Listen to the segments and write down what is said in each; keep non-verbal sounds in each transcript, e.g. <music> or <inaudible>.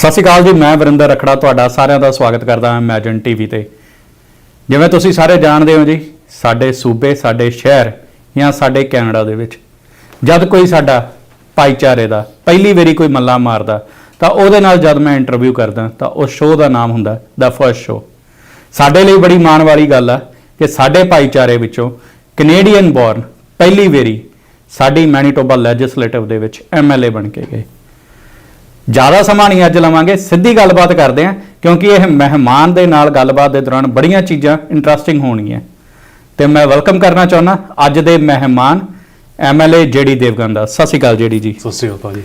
ਸਤਿ ਸ਼੍ਰੀ ਅਕਾਲ ਜੀ, ਮੈਂ ਵਰਿੰਦਰ ਰਖੜਾ, ਤੁਹਾਡਾ ਸਾਰਿਆਂ ਦਾ ਸਵਾਗਤ ਕਰਦਾ ਹਾਂ ਮੈਜਨ ਟੀਵੀ ਤੇ। ਜਿਵੇਂ ਤੁਸੀਂ ਸਾਰੇ ਜਾਣਦੇ ਹੋ ਜੀ, ਸਾਡੇ ਸੂਬੇ, ਸਾਡੇ ਸ਼ਹਿਰ ਜਾਂ ਸਾਡੇ ਕੈਨੇਡਾ ਦੇ ਵਿੱਚ, ਜਦ ਕੋਈ ਸਾਡਾ ਭਾਈਚਾਰੇ ਦਾ, ਪਹਿਲੀ ਵਾਰੀ ਕੋਈ ਮੱਲਾ ਮਾਰਦਾ, ਤਾਂ ਉਹਦੇ ਨਾਲ ਜਦ ਮੈਂ ਇੰਟਰਵਿਊ ਕਰਦਾ, ਤਾਂ ਉਸ ਸ਼ੋਅ ਦਾ ਨਾਮ ਹੁੰਦਾ ਦਾ ਫਰਸਟ ਸ਼ੋਅ ਸਾਡੇ ਲਈ ਬੜੀ ਮਾਣ ਵਾਲੀ ਗੱਲ ਆ ਕਿ ਸਾਡੇ ਭਾਈਚਾਰੇ ਵਿੱਚੋਂ ਕੈਨੇਡੀਅਨ ਬੋਰਨ ਪਹਿਲੀ ਵਾਰੀ ਸਾਡੀ ਮੈਨੀਟੋਬਾ ਲੈਜਿਸਲੇਟਿਵ ਦੇ ਵਿੱਚ ਐਮਐਲਏ ਬਣ ਕੇ ਗਏ। ਜ਼ਿਆਦਾ ਸਮਾਂ ਨਹੀਂ ਅੱਜ ਲਵਾਂਗੇ ਸਿੱਧੀ ਗੱਲਬਾਤ ਕਰਦੇ ਹਾਂ ਕਿਉਂਕਿ ਇਹ ਮਹਿਮਾਨ ਦੇ ਨਾਲ ਗੱਲਬਾਤ ਦੇ ਦੌਰਾਨ ਬੜੀਆਂ ਚੀਜ਼ਾਂ ਇੰਟਰਸਟਿੰਗ ਹੋਣਗੀਆਂ। ਤੇ ਮੈਂ ਵੈਲਕਮ ਕਰਨਾ ਚਾਹੁੰਦਾ ਅੱਜ ਦੇ ਮਹਿਮਾਨ ਐਮਐਲਏ ਜੇਡੀ ਦੇਵਗਨ ਦਾ। ਸਤਿ ਸ਼੍ਰੀ ਅਕਾਲ ਜੇਡੀ ਜੀ। ਸਤਿ ਸ਼੍ਰੀ ਅਕਾਲ ਭਾਜੀ।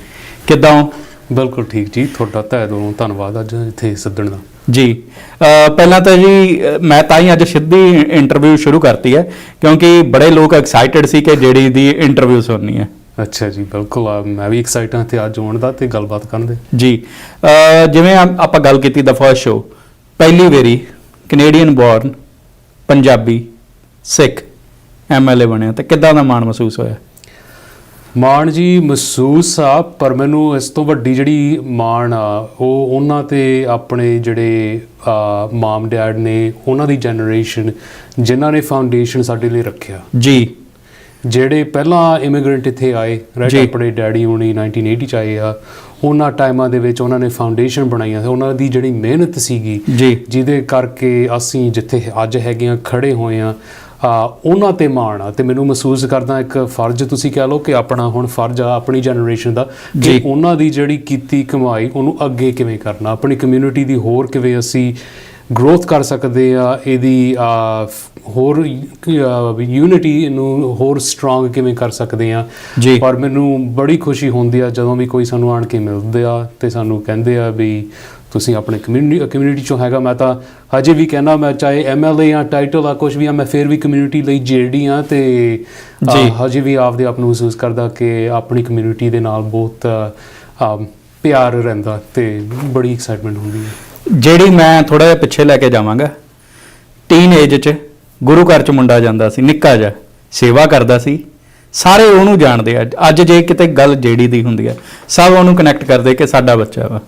ਕਿੱਦਾਂ ਹੋ? ਬਿਲਕੁਲ ਠੀਕ ਜੀ ਤੁਹਾਡਾ ਤਹਿ ਦਿਲੋਂ ਧੰਨਵਾਦ ਅੱਜ ਇੱਥੇ ਸੱਦਣ ਦਾ। ਜੀ ਪਹਿਲਾਂ ਤਾਂ ਜੀ ਮੈਂ ਤਾਂ ਹੀ ਅੱਜ ਸਿੱਧੀ ਇੰਟਰਵਿਊ ਸ਼ੁਰੂ ਕਰਤੀ ਹੈ ਕਿਉਂਕਿ ਬੜੇ ਲੋਕ ਐਕਸਾਈਟਿਡ ਸੀ ਕਿ ਜੇਡੀ ਦੀ ਇੰਟਰਵਿਊ ਸੁਣਨੀ ਹੈ। ਅੱਛਾ ਜੀ ਬਿਲਕੁਲ ਆ, ਮੈਂ ਵੀ ਐਕਸਾਈਟ ਹਾਂ ਤੇ ਅੱਜ ਆਉਣ ਦਾ ਤੇ ਗੱਲਬਾਤ ਕਰਨ ਦੇ। ਜੀ ਅਹ ਜਿਵੇਂ ਆਪਾਂ ਗੱਲ ਕੀਤੀ ਦਾ ਫਰਸਟ ਸ਼ੋ ਪਹਿਲੀ ਵਾਰੀ Canadian born Punjabi Sikh MLA ਬਣਿਆ ਤੇ ਕਿੱਦਾਂ ਦਾ ਮਾਣ ਮਹਿਸੂਸ ਹੋਇਆ? ਮਾਣ ਜੀ ਮਹਿਸੂਸ ਆ ਪਰ ਮੈਨੂੰ ਇਸ ਤੋਂ ਵੱਡੀ ਜਿਹੜੀ ਮਾਣ ਆ ਉਹ ਉਹਨਾਂ ਤੇ ਆਪਣੇ ਜਿਹੜੇ ਮਾਮ ਡੈਡ ਨੇ ਉਹਨਾਂ ਦੀ ਜਨਰੇਸ਼ਨ ਜਿਨ੍ਹਾਂ ਨੇ ਫਾਊਂਡੇਸ਼ਨ ਸਾਡੇ ਲਈ ਰੱਖਿਆ। ਜੀ। ਜਿਹੜੇ ਪਹਿਲਾਂ ਇਮੀਗ੍ਰੈਂਟ ਇੱਥੇ ਆਏ ਰਾਈਟ। ਆਪਣੇ ਡੈਡੀ ਹੁਣੀ 1980 ਚ ਆਏ ਆ ਉਹਨਾਂ ਟਾਈਮਾਂ ਦੇ ਵਿੱਚ ਉਹਨਾਂ ਨੇ ਫਾਊਂਡੇਸ਼ਨ ਬਣਾਈਆਂ ਤੇ ਉਹਨਾਂ ਦੀ ਜਿਹੜੀ ਮਿਹਨਤ ਸੀਗੀ ਜਿਹਦੇ ਕਰਕੇ ਅਸੀਂ ਜਿੱਥੇ ਅੱਜ ਹੈਗੇ ਆ ਖੜੇ ਹੋਏ ਆ ਉਹਨਾਂ ਤੇ ਮਾਣ ਆ ਤੇ ਮੈਨੂੰ ਮਹਿਸੂਸ ਕਰਦਾ ਇੱਕ ਫਰਜ਼ ਤੁਸੀਂ ਕਹਿ ਲਓ ਕਿ ਆਪਣਾ ਹੁਣ ਫਰਜ਼ ਆ ਆਪਣੀ ਜਨਰੇਸ਼ਨ ਦਾ ਕਿ। ਉਹਨਾਂ ਦੀ ਜਿਹੜੀ ਕੀਤੀ ਕਮਾਈ ਉਹਨੂੰ ਅੱਗੇ ਕਿਵੇਂ ਕਰਨਾ ਆਪਣੀ ਕਮਿਊਨਿਟੀ ਦੀ ਹੋਰ ਕਿਵੇਂ ਅਸੀਂ ਗਰੋਥ ਕਰ ਸਕਦੇ ਆ ਇਹਦੀ ਹੋਰ ਯੂਨਿਟੀ ਨੂੰ ਹੋਰ ਸਟਰੋਂਗ ਕਿਵੇਂ ਕਰ ਸਕਦੇ ਆ। ਜੀ। ਪਰ ਮੈਨੂੰ ਬੜੀ ਖੁਸ਼ੀ ਹੁੰਦੀ ਆ ਜਦੋਂ ਵੀ ਕੋਈ ਸਾਨੂੰ ਆਣ ਕੇ ਮਿਲਦੇ ਆ ਤੇ ਸਾਨੂੰ ਕਹਿੰਦੇ ਆ ਵੀ ਤੁਸੀਂ ਆਪਣੇ ਕਮਿਊਨਿਟੀ ਕਮਿਊਨਿਟੀ ਚੋਂ ਹੈਗਾ। ਮੈਂ ਤਾਂ ਹਜੇ ਵੀ ਕਹਿਣਾ ਮੈਂ ਚਾਹੇ ਐਮਐਲਏ ਆ ਟਾਈਟਲ ਆ ਕੁਝ ਵੀ ਆ ਮੈਂ ਫਿਰ ਵੀ ਕਮਿਊਨਿਟੀ ਲਈ ਜੇਡੀ ਆ ਤੇ ਜੀ। ਹਜੇ ਵੀ ਆਪਦੇ ਆਪ ਨੂੰ ਮਹਿਸੂਸ ਕਰਦਾ ਕਿ ਆਪਣੀ ਕਮਿਊਨਿਟੀ ਦੇ ਨਾਲ ਬਹੁਤ ਪਿਆਰ ਰਹਿੰਦਾ ਤੇ ਬੜੀ ਐਕਸਾਈਟਮੈਂਟ ਹੁੰਦੀ ਹੈ ਜਿਹੜੀ ਮੈਂ ਥੋੜਾ ਜਿਹਾ ਪਿੱਛੇ ਲੈ ਕੇ ਜਾਵਾਂਗਾ ਟੀਨ ਏਜ 'ਚ ਗੁਰੂ ਘਰ 'ਚ ਮੁੰਡਾ ਜਾਂਦਾ ਸੀ ਨਿੱਕਾ ਜਿਹਾ ਸੇਵਾ ਕਰਦਾ ਸੀ ਸਾਰੇ ਉਹਨੂੰ ਜਾਣਦੇ ਆ। ਅੱਜ ਜੇ ਕਿਤੇ ਗੱਲ ਜਿਹੜੀ ਦੀ ਹੁੰਦੀ ਹੈ ਸਭ ਉਹਨੂੰ ਕਨੈਕਟ ਕਰਦੇ ਕਿ ਸਾਡਾ ਬੱਚਾ ਵਾ।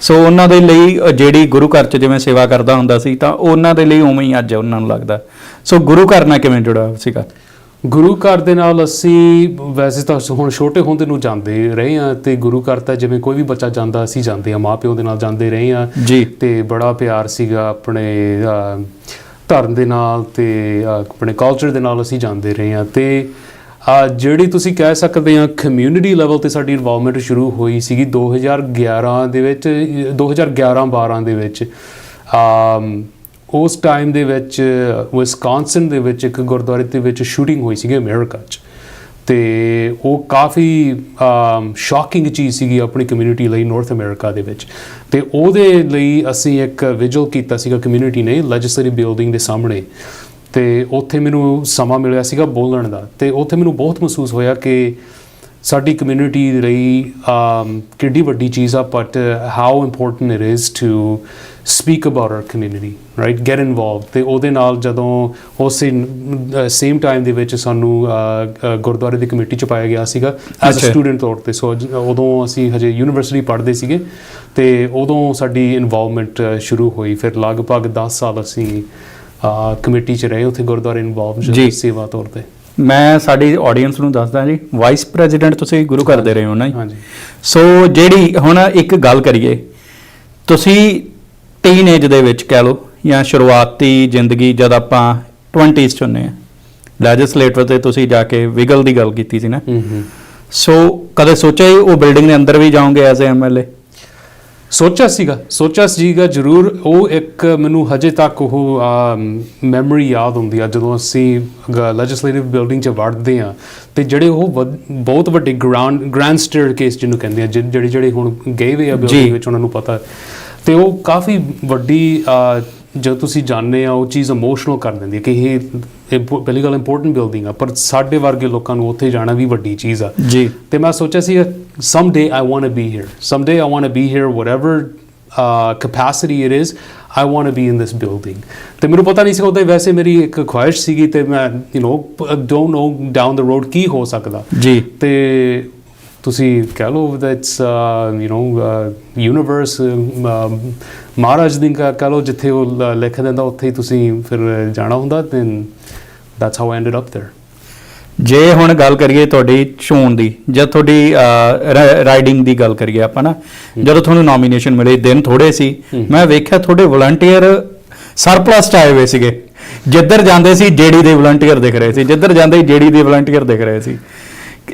ਸੋ ਉਹਨਾਂ ਦੇ ਲਈ ਜਿਹੜੀ ਗੁਰੂ ਘਰ 'ਚ ਜਿਵੇਂ ਸੇਵਾ ਕਰਦਾ ਹੁੰਦਾ ਸੀ ਤਾਂ ਉਹਨਾਂ ਦੇ ਲਈ ਉਵੇਂ ਹੀ ਅੱਜ ਉਹਨਾਂ ਨੂੰ ਲੱਗਦਾ। ਸੋ ਗੁਰੂ ਘਰ ਨਾਲ ਕਿਵੇਂ ਜੁੜਾ ਸੀਗਾ? ਗੁਰੂ ਘਰ ਦੇ ਨਾਲ ਅਸੀਂ ਵੈਸੇ ਤਾਂ ਹੁਣ ਛੋਟੇ ਹੁੰਦੇ ਨੂੰ ਜਾਂਦੇ ਰਹੇ ਆ ਤੇ ਗੁਰੂ ਘਰ ਤਾਂ ਜਿਵੇਂ ਕੋਈ ਵੀ ਬੱਚਾ ਜਾਂਦਾ ਅਸੀਂ ਜਾਂਦੇ ਆ ਮਾਪਿਓ ਦੇ ਨਾਲ ਜਾਂਦੇ ਰਹੇ ਆ ਜੀ। ਤੇ ਬੜਾ ਪਿਆਰ ਸੀਗਾ ਆਪਣੇ ਧਰਮ ਦੇ ਨਾਲ ਤੇ ਆਪਣੇ ਕਲਚਰ ਦੇ ਨਾਲ ਅਸੀਂ ਜਾਂਦੇ ਰਹੇ ਆ ਤੇ ਜਿਹੜੀ ਤੁਸੀਂ ਕਹਿ ਸਕਦੇ ਆ ਕਮਿਊਨਿਟੀ ਲੈਵਲ ਤੇ ਸਾਡੀ ਇਨਵੋਲਵਮੈਂਟ ਸ਼ੁਰੂ ਹੋਈ ਸੀਗੀ 2011 ਦੇ ਵਿੱਚ 2011-12 ਦੇ ਵਿੱਚ। ਅਮ ਉਸ ਟਾਈਮ ਦੇ ਵਿੱਚ ਵਿਸਕੌਨਸਨ ਦੇ ਵਿੱਚ ਇੱਕ ਗੁਰਦੁਆਰੇ ਦੇ ਵਿੱਚ ਸ਼ੂਟਿੰਗ ਹੋਈ ਸੀਗੀ ਅਮਰੀਕਾ 'ਚ। ਤੇ ਉਹ ਕਾਫੀ ਸ਼ੌਕਿੰਗ ਚੀਜ਼ ਸੀਗੀ ਆਪਣੀ ਕਮਿਊਨਿਟੀ ਲਈ ਨਾਰਥ ਅਮਰੀਕਾ ਦੇ ਵਿੱਚ। ਤੇ ਉਹਦੇ ਲਈ ਅਸੀਂ ਇੱਕ ਵਿਜੂਅਲ ਕੀਤਾ ਸੀਗਾ ਕਮਿਊਨਿਟੀ ਨੇ ਲੈਜਿਸਲੇਟਿਵ ਬਿਲਡਿੰਗ ਦੇ ਸਾਹਮਣੇ। ਤੇ ਉੱਥੇ ਮੈਨੂੰ ਸਮਾਂ ਮਿਲਿਆ ਸੀਗਾ ਬੋਲਣ ਦਾ। ਤੇ ਉੱਥੇ ਮੈਨੂੰ ਬਹੁਤ ਮਹਿਸੂਸ ਹੋਇਆ ਕਿ ਸਾਡੀ ਕਮਿਊਨਿਟੀ ਲਈ um, ਕਿੱਡੀ ਵੱਡੀ ਚੀਜ਼ ਆ but how important it is to speak about our community right get involve ਤੇ ਉਹਦੇ ਨਾਲ ਜਦੋਂ ਉਸੇ ਸੇਮ ਟਾਈਮ ਦੇ ਵਿੱਚ ਸਾਨੂੰ ਗੁਰਦੁਆਰੇ ਦੀ ਕਮੇਟੀ ਚ ਪਾਇਆ ਗਿਆ ਸੀਗਾ ਅੱਛਾ। ਅ ਸਟੂਡੈਂਟ ਤੌਰ ਤੇ ਸੋ ਉਦੋਂ ਅਸੀਂ ਹਜੇ ਯੂਨੀਵਰਸਿਟੀ ਪੜ੍ਹਦੇ ਸੀਗੇ ਤੇ ਉਦੋਂ ਸਾਡੀ ਇਨਵੋਲਵਮੈਂਟ ਸ਼ੁਰੂ ਹੋਈ ਫਿਰ ਲਗਭਗ 10 ਸਾਲ ਅਸੀਂ ਕਮੇਟੀ ਚ ਰਹੇ ਉੱਥੇ ਗੁਰਦੁਆਰੇ ਜੀ। ਇਨਵੋਲਵ ਸੇਵਾ ਤੌਰ ਤੇ ਮੈਂ ਸਾਡੀ ਆਡੀਅנס ਨੂੰ ਦੱਸਦਾ ਜੀ ਵਾਈਸ ਪ੍ਰੈਜ਼ੀਡੈਂਟ ਤੁਸੀਂ ਗੁਰੂ ਘਰ ਦੇ ਰਹੇ ਹੋ ਨਾ ਜੀ? ਹਾਂਜੀ ਸੋ ਜਿਹੜੀ ਹੁਣ ਇੱਕ ਗੱਲ ਕਰੀਏ ਤੁਸੀਂ ਟੀਨ ਏਜ ਦੇ ਵਿੱਚ ਕਹਿ ਲਓ ਜਾਂ ਸ਼ੁਰੂਆਤੀ ਜ਼ਿੰਦਗੀ ਜਦ ਆਪਾਂ 20s ਚ ਹੁੰਨੇ ਆ ਲੈਜਿਸਲੇਟਰ ਤੇ ਤੁਸੀਂ ਜਾ ਕੇ ਵਿਗਲ ਦੀ ਗੱਲ ਕੀਤੀ ਸੀ ਨਾ। ਸੋ ਕਦੇ ਸੋਚਿਆ ਉਹ ਬਿਲਡਿੰਗ ਦੇ ਅੰਦਰ ਵੀ ਜਾਓਗੇ ਐਜ਼ ਐਮਐਲਏ ਸੋਚਿਆ ਸੀਗਾ ਸੋਚਿਆ ਸੀਗਾ ਜ਼ਰੂਰ। ਉਹ ਇੱਕ ਮੈਨੂੰ ਹਜੇ ਤੱਕ ਉਹ ਮੈਮਰੀ ਯਾਦ ਹੁੰਦੀ ਆ ਜਦੋਂ ਅਸੀਂ ਲੈਜਿਸਲੇਟਿਵ ਬਿਲਡਿੰਗ 'ਚ ਵੜਦੇ ਆ ਤੇ ਜਿਹੜੇ ਉਹ ਬਹੁਤ ਵੱਡੇ ਗ੍ਰਾਂਡ ਗ੍ਰੈਂਡ ਸਟੇਅਰਕੇਸ ਜਿਹਨੂੰ ਕਹਿੰਦੇ ਆ ਜਿਹੜੇ ਜਿਹੜੇ ਹੁਣ ਗਏ ਵੇ ਆ। ਬਿਲਡਿੰਗ ਵਿੱਚ ਉਹਨਾਂ ਨੂੰ ਪਤਾ। ਤੇ ਉਹ ਕਾਫੀ ਵੱਡੀ ਜਦੋਂ ਤੁਸੀਂ ਜਾਣਦੇ ਆ ਉਹ ਚੀਜ਼ ਇਮੋਸ਼ਨਲ ਕਰ ਦਿੰਦੀ ਹੈ ਕਿ ਇਹ ਪਹਿਲੀ ਗੱਲ ਇੰਪੋਰਟੈਂਟ ਬਿਲਡਿੰਗ ਆ ਪਰ ਸਾਡੇ ਵਰਗੇ ਲੋਕਾਂ ਨੂੰ ਉੱਥੇ ਜਾਣਾ ਵੀ ਵੱਡੀ ਚੀਜ਼ ਆ। ਜੀ। ਤੇ ਮੈਂ ਸੋਚਿਆ ਸੀ some day I want to be here some day I want to be here whatever capacity it is I want to be in this building ਤੇ ਮੈਨੂੰ ਪਤਾ ਨਹੀਂ ਸੀ ਉਹਦੇ ਵੈਸੇ ਮੇਰੀ ਇੱਕ ਖੁਆਇਸ਼ ਸੀਗੀ ਤੇ ਮੈਂ you know don't know down the road ਕੀ ਹੋ ਸਕਦਾ। ਜੀ। ਤੇ ਤੁਸੀਂ ਕਹਿ ਲਓ ਦੈਟਸ ਯੂ نو ਯੂਨੀਵਰਸ ਮਹਾਰਾਜ ਦੀ ਕਹਿ ਲਓ ਜਿੱਥੇ ਉਹ ਲਿਖ ਦਿੰਦਾ ਉੱਥੇ ਹੀ ਤੁਸੀਂ ਫਿਰ ਜਾਣਾ ਹੁੰਦਾ ਤੇ that's how ended up there ਜੇ ਹੁਣ ਗੱਲ ਕਰੀਏ ਤੁਹਾਡੀ ਚੋਣ ਦੀ ਜਾਂ ਤੁਹਾਡੀ ਰਾਈਡਿੰਗ ਦੀ ਗੱਲ ਕਰੀਏ ਆਪਾਂ ਨਾ ਜਦੋਂ ਤੁਹਾਨੂੰ ਨੋਮੀਨੇਸ਼ਨ ਮਿਲੇ ਦਿਨ ਥੋੜੇ ਸੀ ਮੈਂ ਵੇਖਿਆ ਤੁਹਾਡੇ ਵਲੰਟੀਅਰ ਸਰਪਲਸ ਚ ਆਏ ਹੋਏ ਸੀਗੇ। ਜਿੱਧਰ ਜਾਂਦੇ ਸੀ ਜੇਡੀ ਦੇ ਵਲੰਟੀਅਰ ਦਿਖ ਰਹੇ ਸੀ ਜਿੱਧਰ ਜਾਂਦੇ ਜੇਡੀ ਦੇ ਵਲੰਟੀਅਰ ਦਿਖ ਰਹੇ ਸੀ।